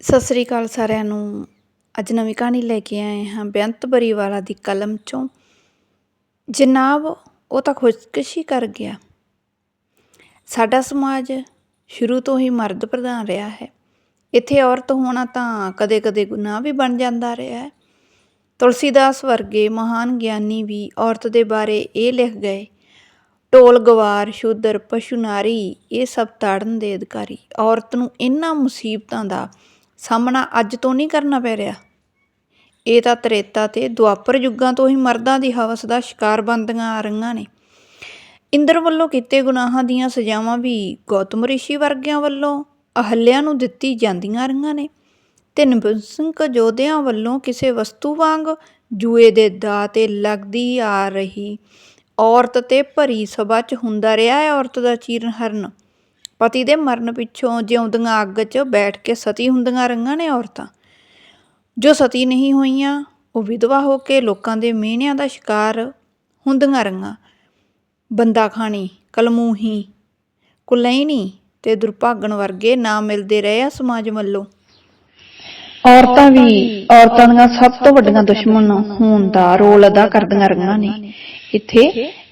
ਸਤਿ ਸ੍ਰੀ ਅਕਾਲ ਸਾਰਿਆਂ ਨੂੰ। ਅੱਜ ਨਵੀਂ ਕਹਾਣੀ ਲੈ ਕੇ ਆਏ ਹਾਂ ਬੇਅੰਤ ਬਰੀਵਾਲਾ ਦੀ ਕਲਮ ਚੋਂ। ਜਨਾਬ, ਉਹ ਤਾਂ ਖੁਦਕੁਸ਼ੀ ਕਰ ਗਿਆ। ਸਾਡਾ ਸਮਾਜ ਸ਼ੁਰੂ ਤੋਂ ਹੀ ਮਰਦ ਪ੍ਰਧਾਨ ਰਿਹਾ ਹੈ। ਇੱਥੇ ਔਰਤ ਹੋਣਾ ਤਾਂ ਕਦੇ-ਕਦੇ ਗੁਨਾਹ ਵੀ ਬਣ ਜਾਂਦਾ ਰਿਹਾ ਹੈ। ਤੁਲਸੀਦਾਸ ਵਰਗੇ ਮਹਾਨ ਗਿਆਨੀ ਵੀ ਔਰਤ ਦੇ ਬਾਰੇ ਇਹ ਲਿਖ ਗਏ, ਢੋਲ ਗਵਾਰ, ਸ਼ੂਦਰ, ਪਸ਼ੂ ਨਾਰੀ, ਇਹ ਸਭ ਤਾੜਨ ਦੇ ਅਧਿਕਾਰੀ। ਔਰਤ ਨੂੰ ਇਹਨਾਂ ਮੁਸੀਬਤਾਂ ਦਾ ਸਾਹਮਣਾ ਅੱਜ ਤੋਂ ਨਹੀਂ ਕਰਨਾ ਪੈ ਰਿਹਾ। ਇਹ ਤਾਂ ਤ੍ਰੇਤਾ ਤੇ ਦੁਆਪਰ ਯੁੱਗਾਂ ਤੋਂ ਹੀ ਮਰਦਾਂ ਦੀ ਹਵਸ ਦਾ ਸ਼ਿਕਾਰ ਬਣਦੀਆਂ ਆ ਰਹੀਆਂ ਨੇ। ਇੰਦਰ ਵੱਲੋਂ ਕੀਤੇ ਗੁਨਾਹਾਂ ਦੀਆਂ ਸਜ਼ਾਵਾਂ ਵੀ ਗੌਤਮ ਰਿਸ਼ੀ ਵਰਗਿਆਂ ਵੱਲੋਂ ਅਹਲਿਆ ਨੂੰ ਦਿੱਤੀ ਜਾਂਦੀਆਂ ਰਹੀਆਂ ਨੇ ਤੇ ਨਿਪੁੰਸਕ ਯੋਧਿਆਂ ਵੱਲੋਂ ਕਿਸੇ ਵਸਤੂ ਵਾਂਗ ਜੂਏ ਦੇ ਦਾ ਤੇ ਲੱਗਦੀ ਆ ਰਹੀ ਔਰਤ ਤੇ ਭਰੀ ਸਭਾ 'ਚ ਹੁੰਦਾ ਰਿਹਾ ਹੈ ਔਰਤ ਦਾ ਚੀਰਨ ਹਰਨ। ਪਤੀ ਦੇ ਮਰਨ ਪਿੱਛੋਂ ਜਿਉਂਦੀਆਂ ਅੱਗ 'ਚ ਬੈਠ ਕੇ ਸਤੀ ਹੁੰਦੀਆਂ ਰਹੀਆਂ ਨੇ ਔਰਤਾਂ। ਜੋ ਸਤੀ ਨਹੀਂ ਹੋਈਆਂ, ਉਹ ਵਿਧਵਾ ਹੋ ਕੇ ਲੋਕਾਂ ਦੇ ਮਿਹਣਿਆਂ ਦਾ ਸ਼ਿਕਾਰ ਹੁੰਦੀਆਂ ਰਹੀਆਂ ਬੰਦਾ ਖਾਣੀ, ਕਲਮੂਹੀ, ਕੁਲੈਣੀ ਤੇ ਦੁਰਭਾਗਣ ਵਰਗੇ ਨਾਮ ਮਿਲਦੇ ਰਹੇ ਆ ਸਮਾਜ ਵੱਲੋਂ। ਔਰਤਾਂ ਵੀ ਔਰਤਾਂ ਦੀਆਂ ਸਭ ਤੋਂ ਵੱਡੀਆਂ ਦੁਸ਼ਮਣ ਹੋਣ ਦਾ ਰੋਲ ਅਦਾ ਕਰਦੀਆਂ ਰਹੀਆਂ ਨੇ। ਇੱਥੇ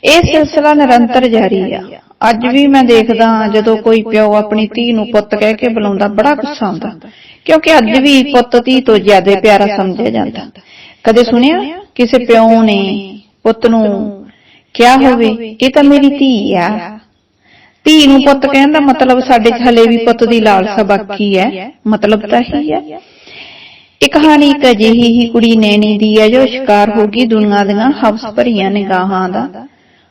ਇਹ ਸਿਲਸਿਲਾ ਨਿਰੰਤਰ ਜਾਰੀ ਆ। ਅੱਜ ਵੀ ਮੈਂ ਦੇਖਦਾ ਜਦੋਂ ਕੋਈ ਪਿਓ ਆਪਣੀ ਧੀ ਨੂੰ ਪੁੱਤ ਕਹਿ ਕੇ ਬੁਲਾਉਂਦਾ, ਬੜਾ ਗੁੱਸਾ ਆਉਂਦਾ। ਕਿਉਂਕਿ ਅੱਜ ਵੀ ਪੁੱਤ ਧੀ ਤੋਂ ਜ਼ਿਆਦਾ ਪਿਆਰਾ ਸਮਝਿਆ ਜਾਂਦਾ। ਕਦੇ ਸੁਣਿਆ? ਕਿਸੇ ਪਿਓ ਨੇ ਪੁੱਤ ਨੂੰ ਕਿਹਾ ਹੋਵੇ, ਇਹ ਤਾਂ ਮੇਰੀ ਧੀ ਆ। ਧੀ ਨੂੰ ਪੁੱਤ ਕਹਿਣ ਦਾ ਮਤਲਬ ਸਾਡੇ ਚ ਹਲੇ ਵੀ ਪੁੱਤ ਦੀ ਲਾਲਸਾ ਬਾਕੀ ਹੈ। ਮਤਲਬ ਤਾਂ ਹੀ ਹੈ। ਇੱਕ ਕਹਾਣੀ ਇੱਕ ਅਜਿਹੀ ਹੀ ਕੁੜੀ ਨੈਣੀ ਦੀ ਹੈ ਜੋ ਸ਼ਿਕਾਰ ਹੋ ਗਈ ਦੁਨੀਆ ਦੀਆਂ ਹਵਸ ਭਰੀਆਂ ਨਿਗਾਹਾਂ ਦਾ।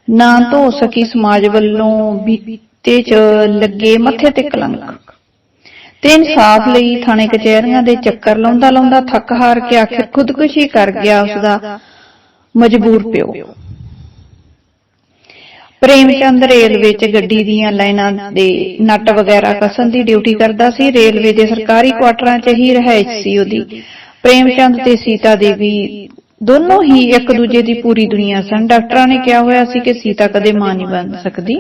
ਨਾ ਧੋ ਸਕੀ ਸਮਾਜ ਵੱਲੋਂ ਬੀਤੇ ਚ ਲੱਗੇ ਮੱਥੇ ਤੇ ਕਲੰਕ। ਤੇ ਇਨਸਾਫ ਲਈ ਥਾਣੇ ਕਚਹਿਰੀਆਂ ਦੇ ਚੱਕਰ ਲਾਉਂਦਾ ਲਾਉਂਦਾ ਥੱਕ ਹਾਰ ਕੇ ਆਖਿਰ ਖੁਦਕੁਸ਼ੀ ਕਰ ਗਿਆ ਉਸ ਦਾ ਮਜਬੂਰ ਪਿਓ। ਪ੍ਰੇਮ ਚੰਦ ਰੇਲਵੇ 'ਚ ਗੱਡੀ ਦੀਆਂ ਲਾਈਨਾਂ ਦੇ ਨਟ ਵਗੈਰਾ ਕਸਨ ਦੀ ਡਿਊਟੀ ਕਰਦਾ ਸੀ। ਰੇਲਵੇ ਦੇ ਸਰਕਾਰੀ ਕੁਆਟਰਾਂ 'ਚ ਹੀ ਰਹਿائش ਸੀ ਉਹਦੀ। ਪ੍ਰੇਮ ਚੰਦ ਤੇ ਸੀਤਾ ਦੇਵੀ ਦੋਨੋਂ ਹੀ ਇੱਕ ਦੂਜੇ ਦੀ ਪੂਰੀ ਦੁਨੀਆ ਸਨ। ਡਾਕਟਰਾਂ ਨੇ ਕਿਹਾ ਹੋਇਆ ਸੀ ਕਿ ਸੀਤਾ ਕਦੇ ਮਾਂ ਨਹੀਂ ਬਣ ਸਕਦੀ।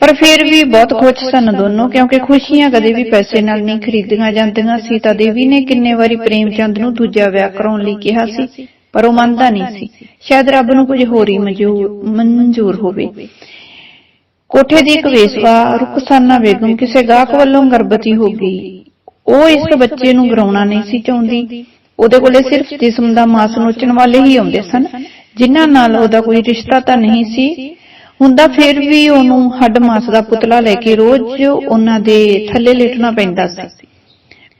ਪਰ ਫਿਰ ਵੀ ਬਹੁਤ ਖੁਸ਼ ਸਨ ਦੋਨੋਂ, ਕਿਉਂਕਿ ਖੁਸ਼ੀਆਂ ਕਦੇ ਵੀ ਪੈਸੇ ਨਾਲ ਨਹੀਂ ਖਰੀਦੀਆਂ ਜਾਂਦੀਆਂ। ਸੀਤਾ ਦੇਵੀ ਨੇ ਕਿੰਨੇ ਵਾਰੀ ਪ੍ਰੇਮ ਚੰਦ ਨੂੰ ਦੂਜਾ ਵਿਆਹ ਕਰਾਉਣ ਲਈ ਕਿਹਾ ਸੀ, ਪਰ ਉਹ ਮੰਨਦਾ ਨਹੀਂ ਸੀ। ਸ਼ਾਇਦ ਰੱਬ ਨੂੰ ਕੁਝ ਹੋਰ ਹੀ ਮਨਜ਼ੂਰ ਹੋਵੇ। ਕੋਠੇ ਦੀ ਇੱਕ ਵੇਸਵਾ, ਰੁਕਸਾਨਾ ਬੇਗਮ ਕਿਸੇ ਗਾਹਕ ਵੱਲੋਂ ਗਰਭਵਤੀ ਹੋ ਗਈ। ਉਹ ਇਸ ਬੱਚੇ ਨੂੰ ਗਰਾਉਣਾ ਨਹੀਂ ਸੀ ਚਾਹੁੰਦੀ। ਉਹਦੇ ਕੋਲੇ ਸਿਰਫ ਜਿਸਮ ਦਾ ਮਾਸ ਨੋਚਣ ਵਾਲੇ ਹੀ ਆਉਂਦੇ ਸਨ, ਜਿਨ੍ਹਾਂ ਨਾਲ ਉਹਦਾ ਕੋਈ ਰਿਸ਼ਤਾ ਤਾਂ ਨਹੀਂ ਸੀ। ਹੁੰਦਾ ਫਿਰ ਵੀ ਉਹਨੂੰ ਹੱਡ ਮਾਸ ਦਾ ਪੁਤਲਾ ਲੈ ਕੇ ਰੋਜ਼ ਉਹਨਾਂ ਦੇ ਥੱਲੇ ਲੇਟਣਾ ਪੈਂਦਾ ਸੀ।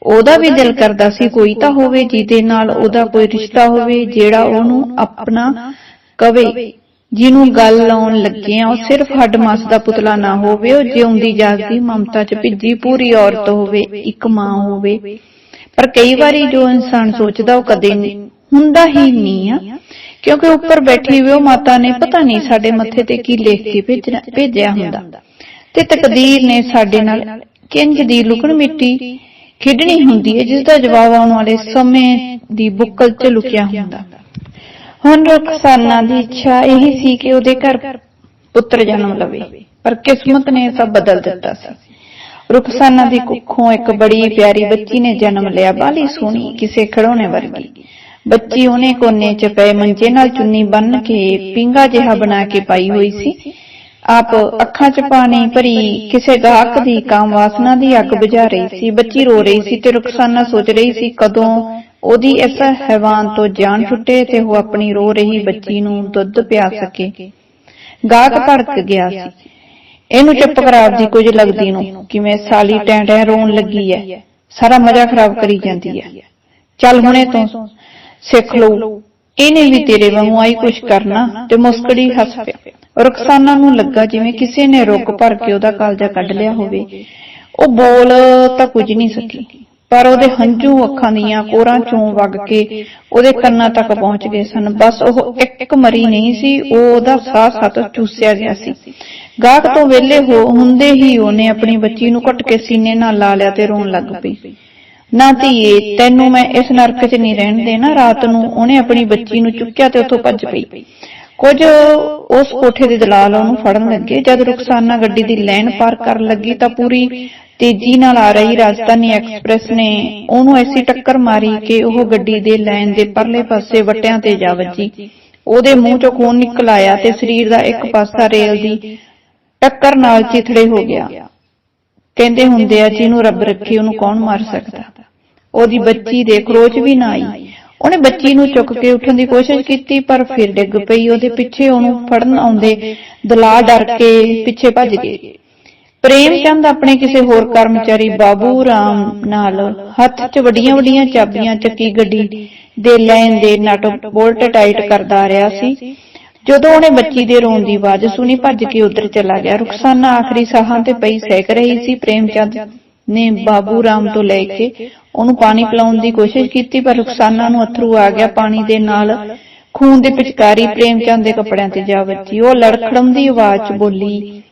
ਉਹਦਾ ਵੀ ਦਿਲ ਕਰਦਾ ਸੀ ਕੋਈ ਤਾਂ ਹੋਵੇ ਜਿਹਦੇ ਨਾਲ ਉਹਦਾ ਕੋਈ ਰਿਸ਼ਤਾ ਹੋਵੇ, ਜਿਹੜਾ ਉਹਨੂੰ ਆਪਣਾ ਕਵੇ। ਜਿਹਨੂੰ ਗੱਲ ਲਾਉਣ ਲੱਗੇ ਆ ਉਹ ਸਿਰਫ ਹੱਡ ਮਾਸ ਦਾ ਪੁਤਲਾ ਨਾ ਹੋਵੇ, ਉਹ ਜਿਉਂਦੀ ਜਾਗਦੀ ਮਮਤਾ 'ਚ ਭਿੱਜੀ ਪੂਰੀ ਔਰਤ ਹੋਵੇ, ਇੱਕ ਮਾਂ ਹੋਵੇ। ਪਰ ਕਈ ਵਾਰੀ ਜੋ ਇਨਸਾਨ ਸੋਚਦਾ ਉਹ ਕਦੇ ਹੁੰਦਾ ਹੀ ਨਹੀਂ ਆ। ਕਿਉਂਕਿ ਉੱਪਰ ਬੈਠੀ ਹੋਈ ਉਹ ਮਾਤਾ ਨੇ ਪਤਾ ਨਹੀਂ ਸਾਡੇ ਮੱਥੇ ਤੇ ਕੀ ਲਿਖ ਕੇ ਭੇਜਿਆ ਹੁੰਦਾ। ਤੇ ਤਕਦੀਰ ਨੇ ਸਾਡੇ ਨਾਲ ਕਿੰਜ ਦੀ ਲੁਕਣ ਮਿੱਟੀ ਖੇਡਣੀ ਹੁੰਦੀ ਹੈ, ਜਿਸ ਦਾ ਜਵਾਬ ਆਉਣ ਵਾਲੇ ਸਮੇਂ ਦੀ ਬੁੱਕਲ 'ਚ ਲੁਕਿਆ ਹੁੰਦਾ। ਹੁਣ ਰੁਖਸਾਨਾ ਦੀ ਇੱਛਾ ਇਹੀ ਸੀ ਕਿ ਉਹਦੇ ਘਰ ਪੁੱਤਰ ਜਨਮ ਲਵੇ, ਪਰ ਕਿਸਮਤ ਨੇ ਸਭ ਬਦਲ ਦਿੱਤਾ ਸੀ। ਰੁਖਸਾਨਾ ਦੀ ਕੁੱਖੋਂ ਇੱਕ ਬੜੀ ਪਿਆਰੀ ਬੱਚੀ ਨੇ ਜਨਮ ਲਿਆ, ਬਾਲੀ ਸੋਹਣੀ, ਕਿਸੇ ਖੜੋਣੇ ਵਰਗੀ। ਬੱਚੀ ਉਹਨੇ ਕੋਨੇ 'ਚ ਪਏ ਮੰਜੇ ਨਾਲ ਚੁੰਨੀ ਬੰਨ ਕੇ ਪਿੰਗਾ ਜਿਹਾ ਬਣਾ ਕੇ ਪਾਈ ਹੋਈ ਸੀ। ਆਪ ਅੱਖਾਂ 'ਚ ਪਾਣੀ ਭਰੀ ਕਿਸੇ ਗਾਹਕ ਦੀ ਕਾਮ ਵਾਸਨਾ ਦੀ ਅੱਗ ਬੁਝਾ ਰਹੀ ਸੀ। ਬੱਚੀ ਰੋ ਰਹੀ ਸੀ ਤੇ ਰੁਖਸਾਨਾ ਸੋਚ ਰਹੀ ਸੀ ਕਦੋਂ ਉਹਦੀ ਇਸ ਹੈਵਾਨ ਤੋਂ ਜਾਨ ਛੁੱਟੇ ਤੇ ਉਹ ਆਪਣੀ ਰੋ ਰਹੀ ਬੱਚੀ ਨੂੰ ਦੁੱਧ ਪਿਆ ਸਕੇ। ਗਾਹਕ ਭੜਕ ਗਿਆ ਸੀ। ਇਹਨੂੰ ਚੁੱਪ ਕਰਾ ਦੀ ਕੁਝ ਲੱਗਦੀ ਨੂੰ। ਕਿਵੇਂ ਸਾਲੀ ਟੈਂ ਟੈਂ ਰੋਣ ਲੱਗੀ ਐ ਸਾਰਾ ਮਜ਼ਾ ਖਰਾਬ ਕਰੀ ਜਾਂਦੀ ਐ ਚੱਲ ਹੁਣੇ ਤੋਂ ਸਿੱਖ ਲਓ ਇਹਨੇ ਵੀ ਤੇਰੇ ਵਾਂਗੂ ਆਈ ਕੁਛ ਕਰਨਾ ਤੇ ਮੁਸਕੜੀ ਹੱਸ ਪਿਆ। ਰੁਖਸਾਨਾ ਨੂੰ ਲੱਗਾ ਜਿਵੇਂ ਕਿਸੇ ਨੇ ਰੁੱਕ ਭਰ ਕੇ ਉਹਦਾ ਕਾਲਜਾ ਕੱਢ ਲਿਆ ਹੋਵੇ। ਉਹ ਬੋਲ ਤਾਂ ਕੁਝ ਨਹੀਂ ਸਕੀ। ਪਰ ਉਹਦੇ ਹੰਝੂ ਅੱਖਾਂ ਦੀਆਂ ਕੋਰਾਂ ਚੋਂ ਵਗ ਕੇ ਉਹਦੇ ਕੰਨਾਂ ਤੱਕ ਪਹੁੰਚ ਗਏ ਸਨ। ਬਸ ਉਹ ਇੱਕ ਮਰੀ ਨਹੀਂ ਸੀ, ਉਹ ਉਹਦਾ ਸਾਹ ਸੱਤ ਚੂਸਿਆ ਗਿਆ ਸੀ। ਗਾਹਕ ਤੋਂ ਵਿਹਲੇ ਹੋ ਹੁੰਦੇ ਹੀ ਉਹਨੇ ਆਪਣੀ ਬੱਚੀ ਨੂੰ ਘੁੱਟ ਕੇ ਸੀਨੇ ਨਾਲ ਲਾ ਲਿਆ ਤੇ ਰੋਣ ਲੱਗ ਪਈ। ਨਾ ਧੀਏ, ਤੈਨੂੰ ਮੈਂ ਇਸ ਨਰਕ 'ਚ ਨਹੀਂ ਰਹਿਣ ਦੇਣਾ। ਰਾਤ ਨੂੰ ਉਹਨੇ ਆਪਣੀ ਬੱਚੀ ਨੂੰ ਚੁੱਕਿਆ ਤੇ ਉੱਥੋਂ ਭੱਜ ਪਈ। ਕੁਝ ਉਸ ਕੋਠੇ ਦੇ ਦਲਾਲ ਉਹਨੂੰ ਫੜਨ ਲੱਗੇ। ਜਦ ਰੁਖਸਾਨਾ ਗੱਡੀ ਦੀ ਲਾਈਨ ਪਾਰ ਕਰਨ ਲੱਗੀ ਤਾਂ ਪੂਰੀ ਤੇਜ਼ੀ ਨਾਲ ਆ ਰਹੀ ਰਾਜਧਾਨੀ ਐਕਸਪ੍ਰੈਸ ਨੇ ਉਹਨੂੰ ਐਸੀ ਟੱਕਰ ਮਾਰੀ ਕਿ ਉਹ ਗੱਡੀ ਦੇ ਲਾਈਨ ਦੇ ਪਰਲੇ ਪਾਸੇ ਵਟਿਆਂ ਤੇ ਜਾ ਵੱਜੀ। ਉਹਦੇ ਮੂੰਹ ਚੋਂ ਖੂਨ ਨਿਕਲ ਆਇਆ ਤੇ ਸਰੀਰ ਦਾ ਇੱਕ ਪਾਸਾ ਰੇਲ ਦੀ ਟੱਕਰ ਨਾਲ ਚਿਥੜੇ ਹੋ ਗਿਆ। ਕਹਿੰਦੇ ਹੁੰਦੇ ਆ, ਜਿਹਨੂੰ ਰੱਬ ਰੱਖੇ, ਉਹਨੂੰ ਕੌਣ ਮਾਰ ਸਕਦਾ? ਉਹਦੀ ਬੱਚੀ ਦੇ ਖਰੋਚ ਵੀ ਨਾ ਆਈ। ਉਹਨੇ ਬੱਚੀ ਨੂੰ ਚੁੱਕ ਕੇ ਉੱਠਣ ਦੀ ਕੋਸ਼ਿਸ਼ ਕੀਤੀ, ਪਰ ਫਿਰ ਡਿੱਗ ਪਈ। ਉਹਦੇ ਪਿੱਛੇ ਉਹਨੂੰ ਫੜਨ ਆਉਂਦੇ ਦਲਾ ਡਰ ਕੇ ਪਿੱਛੇ ਭੱਜ ਗਏ। ਪ੍ਰੇਮ ਚੰਦ ਆਪਣੇ ਕਿਸੇ ਹੋਰ ਕਰਮਚਾਰੀ ਬਾਬੂ ਰਾਮ ਨਾਲ ਹੱਥ 'ਚ ਵੱਡੀਆਂ ਵੱਡੀਆਂ ਚਾਬੀਆਂ ਚੱਕੀ ਗੱਡੀ ਦੇ ਲੈਣ ਦੇ ਨਟ ਬੋਲਟ ਟਾਈਟ ਕਰਦਾ ਰਿਹਾ ਸੀ। ਜਦੋਂ ਉਹਨੇ ਬੱਚੀ ਦੇ ਰੋਣ ਦੀ ਆਵਾਜ਼ ਸੁਣੀ ਭੱਜ ਕੇ ਉਧਰ ਚਲਾ ਗਿਆ। ਰੁਖਸਾਨਾ ਆਖਰੀ ਸਾਹਾਂ ਤੇ ਪਈ ਸਹਿਕ ਰਹੀ ਸੀ ਪ੍ਰੇਮ ਚੰਦ ਨੇ ਬਾਬੂ ਰਾਮ ਤੋਂ ਲੈ ਕੇ ਉਹਨੂੰ ਪਾਣੀ ਪਿਲਾਉਣ ਦੀ ਕੋਸ਼ਿਸ਼ ਕੀਤੀ ਪਰ ਰੁਖਸਾਨਾ ਨੂੰ ਅਥਰੂ ਆ ਗਿਆ ਪਾਣੀ ਦੇ ਨਾਲ ਖੂਨ ਦੇ ਪਿਚਕਾਰੀ ਪ੍ਰੇਮ ਚੰਦ ਦੇ ਕੱਪੜਿਆਂ ਤੇ ਜਾ ਵੱਜੀ। ਉਹ ਲੜਖੜਾਉਂਦੀ ਆਵਾਜ਼ 'ਚ ਬੋਲੀ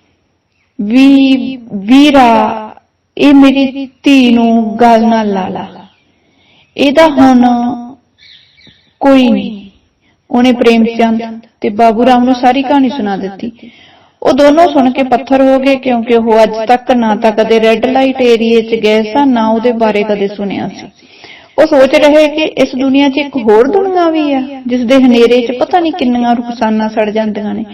ਵੀ ਵੀਰਾ, ਇਹ ਮੇਰੀ ਧੀ ਨੂੰ ਗੱਲ ਨਾਲ ਲਾ ਲਾ। ਇਹਦਾ ਹੁਣ ਕੋਈ ਨਹੀਂ। ਉਹਨੇ ਪ੍ਰੇਮ ਚੰਦ ਤੇ ਬਾਬੂ ਰਾਮ ਨੂੰ ਸਾਰੀ ਕਹਾਣੀ ਸੁਣਾ ਦਿੱਤੀ। ਉਹ ਦੋਨੋਂ ਸੁਣ ਕੇ ਪੱਥਰ ਹੋ ਗਏ ਕਿਉਂਕਿ ਉਹ ਅੱਜ ਤੱਕ ਨਾ ਤਾਂ ਕਦੇ ਰੈੱਡ ਲਾਈਟ ਏਰੀਏ 'ਚ ਗਏ ਸਨ ਨਾ ਉਹਦੇ ਬਾਰੇ ਕਦੇ ਸੁਣਿਆ ਸੀ। ਉਹ ਸੋਚ ਰਹੇ ਕਿ ਇਸ ਦੁਨੀਆ 'ਚ ਇੱਕ ਹੋਰ ਦੁਨੀਆ ਵੀ ਆ, ਜਿਸ ਦੇ ਹਨੇਰੇ 'ਚ ਪਤਾ ਨਹੀਂ ਕਿੰਨੀਆਂ ਰੁਖਸਾਨਾਂ ਸੜ ਜਾਂਦੀਆਂ ਨੇ।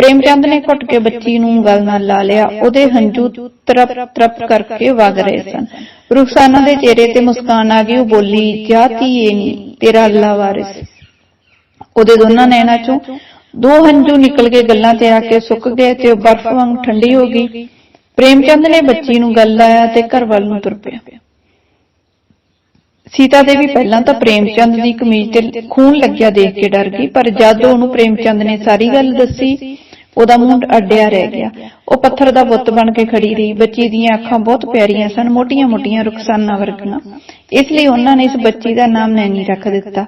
ਪ੍ਰੇਮ ਚੰਦ ਨੇ ਘੁੱਟ ਕੇ ਬੱਚੀ ਨੂੰ ਗਲ ਨਾਲ ਲਾ ਲਿਆ। ਉਹਦੇ ਹੰਝੂ ਤਰਪ ਤਰਪ ਕਰਕੇ ਵਗ ਰਹੇ ਸਨ। ਰੁਖਸਾਨਾ ਦੇ ਚਿਹਰੇ ਤੇ ਮੁਸਕਾਨ ਆ ਗਈ। ਉਹ ਬੋਲੀ, ਜਾ ਧੀਏ ਨੀ, ਤੇਰਾ ਅੱਲਾ ਵਾਰਿਸ। ਉਹਦੇ ਦੋਨਾਂ ਨੈਣਾਂ ਚੋਂ ਦੋ ਹੰਝੂ ਨਿਕਲ ਕੇ ਗੱਲਾਂ ਤੇ ਆ ਕੇ ਸੁੱਕ ਗਏ ਤੇ ਬਰਫ਼ ਵਾਂਗ ਠੰਡੀ ਹੋ ਗਈ। ਪ੍ਰੇਮ ਚੰਦ ਨੇ ਬੱਚੀ ਨੂੰ ਗੱਲ ਲਾਇਆ ਤੇ ਘਰ ਵੱਲ ਨੂੰ ਤੁਰ ਪਿਆ। ਸੀਤਾ ਦੇਵੀ ਪਹਿਲਾਂ ਤਾਂ ਪ੍ਰੇਮ ਚੰਦ ਦੀ ਕਮੀਜ਼ ਤੇ ਖੂਨ ਲੱਗਿਆ ਦੇਖ ਕੇ ਡਰ ਗਈ, ਪਰ ਜਦ ਉਹਨੂੰ ਪ੍ਰੇਮ ਚੰਦ ਨੇ ਸਾਰੀ ਗੱਲ ਦੱਸੀ ਉਹਦਾ ਮੂੰਹ ਅੱਡਿਆ ਰਹਿ ਗਿਆ। ਉਹ ਪੱਥਰ ਦਾ ਬੁੱਤ ਬਣ ਕੇ ਖੜੀ ਰਹੀ। ਬੱਚੀ ਦੀਆਂ ਅੱਖਾਂ ਬਹੁਤ ਪਿਆਰੀਆਂ ਸਨ, ਮੋਟੀਆਂ-ਮੋਟੀਆਂ ਰੁਖਸਾਨਾ ਵਰਗੀਆਂ। ਇਸ ਲਈ ਉਹਨਾਂ ਨੇ ਇਸ ਬੱਚੀ ਦਾ ਨਾਮ ਨੈਣੀ ਰੱਖ ਦਿੱਤਾ।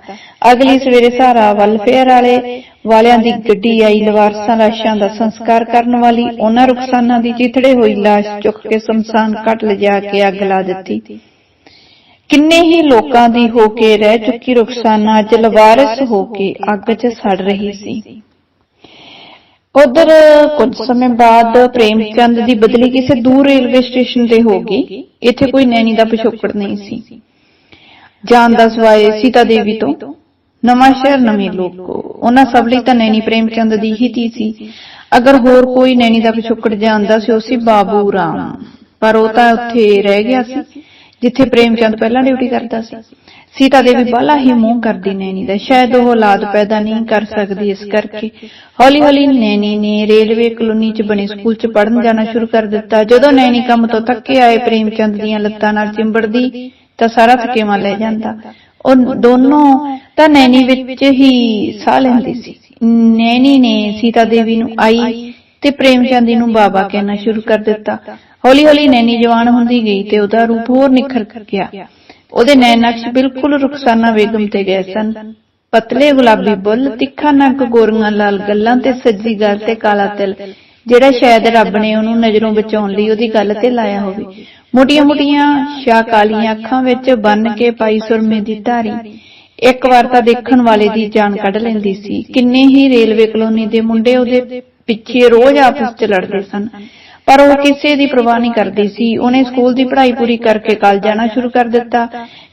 ਅਗਲੀ ਸਵੇਰੇ ਸਹਾਰਾ ਵੈਲਫੇਅਰ ਵਾਲੇ ਵਾਲਿਆਂ ਦੀ ਗੱਡੀ ਆਈ। ਲਵਾਰਸਾਂ ਲਾਸ਼ਾਂ ਦਾ ਸੰਸਕਾਰ ਕਰਨ ਵਾਲੀ ਉਹਨਾਂ ਰੁਖਸਾਨਾਂ ਦੀ ਚਿਥੜੇ ਹੋਈ ਲਾਸ਼ ਚੁੱਕ ਕੇ ਸ਼ਮਸ਼ਾਨ ਘਾਟ ਲਿਜਾ ਕੇ ਅੱਗ ਲਾ ਦਿੱਤੀ। ਕਿੰਨੇ ਹੀ ਲੋਕਾਂ ਦੀ ਹੋ ਕੇ ਰਹਿ ਚੁੱਕੀ ਰੁਖਸਾਨਾ, ਅੱਜ ਲਵਾਰਸ ਹੋ ਕੇ ਅੱਗ 'ਚ ਸੜ ਰਹੀ ਸੀ। ਉਧਰ ਕੁਝ ਸਮੇਂ ਬਾਅਦ ਪ੍ਰੇਮ ਚੰਦ ਦੀ ਬਦਲੀ ਕਿਸੇ ਦੂਰ ਰੇਲਵੇ ਸਟੇਸ਼ਨ ਤੇ ਹੋ ਗਈ। ਇੱਥੇ ਕੋਈ ਨੈਣੀ ਦਾ ਪਿਛੋਕੜ ਨਹੀਂ ਸੀ। ਜਾਨ ਦਾ ਸਵਾਏ ਸੀਤਾ ਦੇਵੀ ਤੋਂ। ਨਵਾਂ ਸ਼ਹਿਰ, ਨਵੇਂ ਲੋਕ। ਉਹਨਾਂ ਸਭ ਲਈ ਤਾਂ ਨੈਣੀ ਪ੍ਰੇਮ ਚੰਦ ਦੀ ਹੀ ਧੀ ਸੀ। ਅਗਰ ਹੋਰ ਕੋਈ ਨੈਣੀ ਦਾ ਪਿਛੋਕੜ ਜਾਣਦਾ ਸੀ, ਉਹ ਸੀ ਬਾਬੂ ਰਾਮ। ਪਰ ਉਹ ਤਾਂ ਉੱਥੇ ਰਹਿ ਗਿਆ ਸੀ, ਜਿੱਥੇ ਪ੍ਰੇਮ ਚੰਦ ਪਹਿਲਾਂ ਡਿਊਟੀ ਕਰਦਾ ਸੀ। ਸੀਤਾ ਦੇਵੀ ਬਾਲਾ ਹੀ ਮੂੰਹ ਕਰਦੀ ਨੈਣੀ ਦਾ। ਸ਼ਾਇਦ ਉਹ ਔਲਾਦ ਪੈਦਾ ਨਹੀਂ ਕਰ ਸਕਦੀ ਇਸ ਕਰਕੇ। ਹੌਲੀ-ਹੌਲੀ ਨੈਣੀ ਨੇ ਰੇਲਵੇ ਕਲੋਨੀ 'ਚ ਬਣੇ ਸਕੂਲ 'ਚ ਪੜ੍ਹਨ ਜਾਣਾ ਸ਼ੁਰੂ ਕਰ ਦਿੱਤਾ। ਜਦੋਂ ਨੈਣੀ ਕੰਮ ਤੋਂ ਥੱਕੇ ਆਏ ਪ੍ਰੇਮ ਚੰਦ ਦੀਆਂ ਲੱਤਾਂ ਨਾਲ ਚਿੰਬੜਦੀ, ਤਾਂ ਸਾਰਾ ਥਕੇਵਾ ਲੈ ਜਾਂਦਾ। ਉਹ ਦੋਨੋਂ ਤਾਂ ਨੈਣੀ ਵਿੱਚ ਹੀ ਸਾਹ ਲੈਂਦੀ ਸੀ। ਨੈਣੀ ਨੇ ਸੀਤਾ ਦੇਵੀ ਨੂੰ ਆਈ ਤੇ ਪ੍ਰੇਮ ਚੰਦ ਨੂੰ ਬਾਬਾ ਕਹਿਣਾ ਸ਼ੁਰੂ ਕਰ ਦਿੱਤਾ। ਹੌਲੀ-ਹੌਲੀ ਨੈਣੀ ਜਵਾਨ ਹੁੰਦੀ ਗਈ ਤੇ ਉਹਦਾ ਰੂਪ ਹੋਰ ਨਿਖਰ ਗਿਆ। ਉਹਦੇ ਨੈਣ ਬਿਲਕੁਲ ਰੁਖਸਾਨਾ ਬੇਗਮ ਤੇ ਗਏ ਸਨ। ਪਤਲੇ ਗੁਲਾਬੀ ਬੁੱਲ, ਤਿੱਖਾ ਨੱਕ ਗੋਰੀਆਂ ਲਾਲ ਗੱਲਾਂ ਤੇ ਸੱਜੀ ਗੱਲ ਤੇ ਕਾਲਾ ਤਿਲ, ਜਿਹੜਾ ਸ਼ਾਇਦ ਰੱਬ ਨੇ ਉਹਨੂੰ ਨਜ਼ਰੋਂ ਬਚਾਉਣ ਲਈ ਉਹਦੀ ਗੱਲ ਤੇ ਲਾਇਆ ਹੋਵੇ। ਮੋਟੀਆਂ-ਮੋਟੀਆਂ ਸ਼ਾ ਕਾਲੀਆਂ ਅੱਖਾਂ ਵਿੱਚ ਬੰਨ ਕੇ ਪਾਈ ਸੁਰਮੇ ਦੀ ਧਾਰੀ, ਇੱਕ ਵਾਰ ਤਾਂ ਦੇਖਣ ਵਾਲੇ ਦੀ ਜਾਨ ਕੱਢ ਲੈਂਦੀ ਸੀ। ਕਿੰਨੇ ਹੀ ਰੇਲਵੇ ਕਲੋਨੀ ਦੇ ਮੁੰਡੇ ਉਹਦੇ ਪਿੱਛੇ ਰੋਜ਼ ਆਪਸ 'ਚ ਲੜਦੇ ਸਨ। ਪਰ ਉਹ ਕਿਸੇ ਦੀ ਪਰਵਾਹ ਨਹੀਂ ਕਰਦੀ ਸੀ। ਉਹਨੇ ਸਕੂਲ ਦੀ ਪੜ੍ਹਾਈ ਪੂਰੀ ਕਰਕੇ ਕਾਲਜ ਜਾਣਾ ਸ਼ੁਰੂ ਕਰ ਦਿੱਤਾ।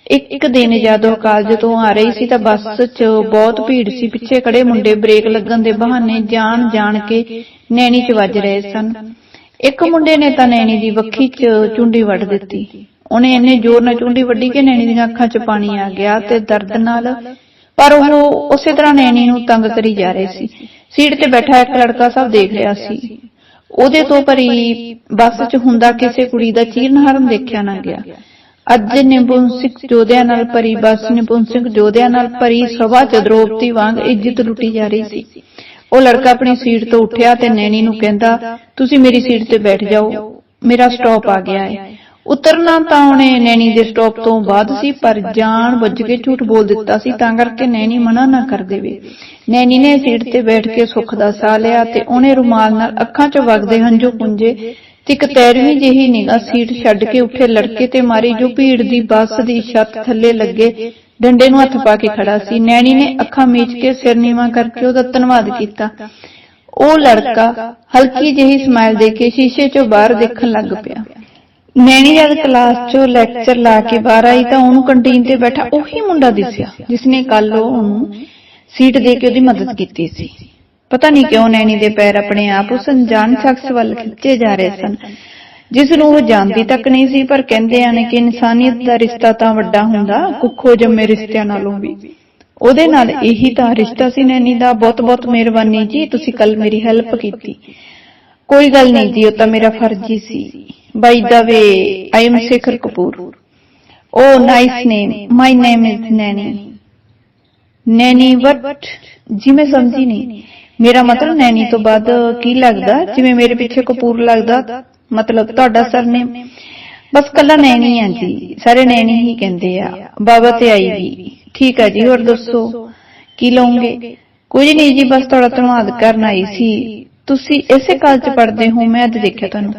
ਇੱਕ ਇੱਕ ਦਿਨ ਜਦੋਂ ਕਾਲਜ ਤੋਂ ਆ ਰਹੀ ਸੀ ਤਾਂ ਬੱਸ 'ਚ ਬਹੁਤ ਭੀੜ ਸੀ। ਪਿੱਛੇ ਖੜੇ ਮੁੰਡੇ ਬ੍ਰੇਕ ਲੱਗਣ ਦੇ ਬਹਾਨੇ ਜਾਣ ਜਾਣ ਕੇ ਨੈਣੀ 'ਚ ਵੱਜ ਰਹੇ ਸਨ। ਇੱਕ ਮੁੰਡੇ ਨੇ ਤਾਂ ਨੈਣੀ ਦੀ ਵੱਖੀ 'ਚ ਚੁੰਡੀ ਵੱਢ ਦਿੱਤੀ। ਉਹਨੇ ਇੰਨੇ ਜ਼ੋਰ ਨਾਲ ਚੁੰਡੀ ਵੱਢੀ ਕਿ ਨੈਣੀ ਦੀਆਂ ਅੱਖਾਂ 'ਚ ਪਾਣੀ ਆ ਗਿਆ ਤੇ ਦਰਦ ਨਾਲ ਪਰ ਉਹ ਉਸੇ ਤਰ੍ਹਾਂ ਨੈਣੀ ਨੂੰ ਤੰਗ ਕਰੀ ਜਾ ਰਹੇ ਸੀ। ਸੀਟ ਤੇ ਬੈਠਾ ਇੱਕ ਲੜਕਾ ਸਭ ਦੇਖ ਰਿਹਾ ਸੀ। ਉਹਦੇ ਤੋਂ ਭਰੀ ਬੱਸ 'ਚ ਹੁੰਦਾ ਕਿਸੇ ਕੁੜੀ ਦਾ ਚੀਰਨਹਰਨ ਦੇਖਿਆ ਨਾ ਗਿਆ। ਅੱਜ ਨਿਪੁੰਸਕ ਜੋਧਿਆਂ ਨਾਲ ਭਰੀ ਬੱਸ ਨਿਪੁੰਸਕ ਜੋਧਿਆਂ ਨਾਲ ਭਰੀ ਸਭਾ ਚ ਦ੍ਰੋਪਦੀ ਵਾਂਗ ਇੱਜ਼ਤ ਲੁੱਟੀ ਜਾ ਰਹੀ ਸੀ। ਉਹ ਲੜਕਾ ਆਪਣੀ ਸੀਟ ਤੋਂ ਉੱਠਿਆ ਤੇ ਨੈਣੀ ਨੂੰ ਕਹਿੰਦਾ ਤੁਸੀਂ ਮੇਰੀ ਸੀਟ ਤੇ ਬੈਠ ਜਾਓ। ਮੇਰਾ ਸਟਾਪ ਆ ਗਿਆ ਹੈ। ਉਤਰਨਾ ਤਾਂ ਉਹਨੇ ਨੈਣੀ ਦੇ ਸਟਾਪ ਤੋਂ ਬਾਅਦ ਸੀ, ਪਰ ਜਾਣ ਬੁੱਝ ਕੇ ਝੂਠ ਬੋਲ ਦਿੱਤਾ ਸੀ, ਤਾਂ ਕਰਕੇ ਨੈਣੀ ਮਨਾ ਨਾ ਕਰ ਦੇਵੇ। ਨੈਣੀ ਨੇ ਸੀਟ ਤੇ ਬੈਠ ਕੇ ਸੁੱਖ ਦਾ ਸਾਹ ਲਿਆ ਤੇ ਉਹਨੇ ਰੁਮਾਲ ਨਾਲ ਅੱਖਾਂ 'ਚੋਂ ਵਗਦੇ ਹੰਝੂ ਪੁੰਝੇ ਤੇ ਇੱਕ ਤੈਰਵੀਂ ਜਿਹੀ ਨਿਗਾਹ ਸੀਟ ਛੱਡ ਕੇ ਉੱਠੇ ਲੜਕੇ ਤੇ ਮਾਰੀ ਜੋ ਭੀੜ ਦੀ ਬੱਸ ਦੀ ਛੱਤ ਥੱਲੇ ਲੱਗੇ ਡੰਡੇ ਨੂੰ ਹੱਥ ਪਾ ਕੇ ਖੜਾ ਸੀ। ਨੈਣੀ ਨੇ ਅੱਖਾਂ ਮੀਚ ਕੇ ਸਿਰ ਨੀਵਾਂ ਕਰਕੇ ਉਹਦਾ ਧੰਨਵਾਦ ਕੀਤਾ। ਉਹ ਲੜਕਾ ਹਲਕੀ ਜਿਹੀ ਸਮਾਈਲ ਦੇ ਕੇ ਸ਼ੀਸ਼ੇ 'ਚੋਂ ਬਾਹਰ ਦੇਖਣ ਲੱਗ ਪਿਆ। ਨੈਣੀ ਜਦ ਕਲਾਸ ਚੋਂ ਲੈਕਚਰ ਲਾ ਕੇ ਬਾਹਰ ਆਈ ਤਾਂ ਉਹਨੂੰ ਕੰਟੀਨ ਤੇ ਬੈਠਾ ਉਹੀ ਮੁੰਡਾ ਦਿਸਿਆ, ਜਿਸਨੇ ਕੱਲ ਉਹਨੂੰ ਸੀਟ ਦੇ ਕੇ ਉਹਦੀ ਮਦਦ ਕੀਤੀ ਸੀ। ਪਤਾ ਨਹੀਂ ਕਿਉਂ ਨੈਣੀ ਦੇ ਪੈਰ ਆਪਣੇ ਆਪ ਉਸ ਅਣਜਾਣ ਸ਼ਖਸ ਵੱਲ ਖਿੱਚੇ ਜਾ ਰਹੇ ਸਨ। ਜਿਸ ਨੂੰ ਉਹ ਜਾਣਦੀ ਤੱਕ ਨਹੀਂ ਸੀ, ਪਰ ਕਹਿੰਦੇ ਹਨ ਕਿ ਇਨਸਾਨੀਅਤ ਦਾ ਰਿਸ਼ਤਾ ਤਾਂ ਵੱਡਾ ਹੁੰਦਾ, ਕੁੱਖੋ ਜੰਮੇ ਰਿਸ਼ਤਿਆਂ ਨਾਲੋਂ ਵੀ। ਉਹਦੇ ਨਾਲ ਇਹੀ ਤਾਂ ਰਿਸ਼ਤਾ ਸੀ ਨੈਣੀ ਦਾ ਬਹੁਤ ਬਹੁਤ ਮਿਹਰਬਾਨੀ ਜੀ, ਤੁਸੀਂ ਕੱਲ ਮੇਰੀ ਹੈਲਪ ਕੀਤੀ। ਕੋਈ ਗੱਲ ਨਹੀਂ ਜੀ ਉਹ ਤਾਂ ਮੇਰਾ ਫਰਜ਼ ਹੀ ਸੀ। By the way I am Shekhar Kapoor oh nice name my name is Naini Naini what ਜੀ ਮੈਂ ਸਮਝੀ ਨਹੀਂ ਮੇਰਾ ਮਤਲਬ ਨੈਣੀ ਤੋਂ ਬਾਅਦ ਕੀ ਲੱਗਦਾ ਜਿਵੇਂ ਮੇਰੇ ਪਿੱਛੇ ਕਪੂਰ ਲੱਗਦਾ ਮਤਲਬ ਤੁਹਾਡਾ ਸਰਨੇਮ ਬਸ ਕੱਲਾ ਨੈਣੀ ਆ ਜੀ ਸਾਰੇ ਨੈਣੀ ਹੀ ਕਹਿੰਦੇ ਆ ਬਾਬਾ ਤੇ ਆਈ ਵੀ ਠੀਕ ਆ ਜੀ ਹੋਰ ਦੱਸੋ ਕੀ ਲਓਗੇ ਕੁਝ ਨਹੀਂ ਜੀ ਬਸ ਤੁਹਾਡਾ ਧੰਨਵਾਦ ਕਰਨ ਆਈ ਸੀ ਤੁਸੀਂ ਇਸੇ ਕਾਲਜ ਪੜ੍ਹਦੇ ਹੋ ਮੈਂ ਅੱਜ ਦੇਖਿਆ ਤੁਹਾਨੂੰ।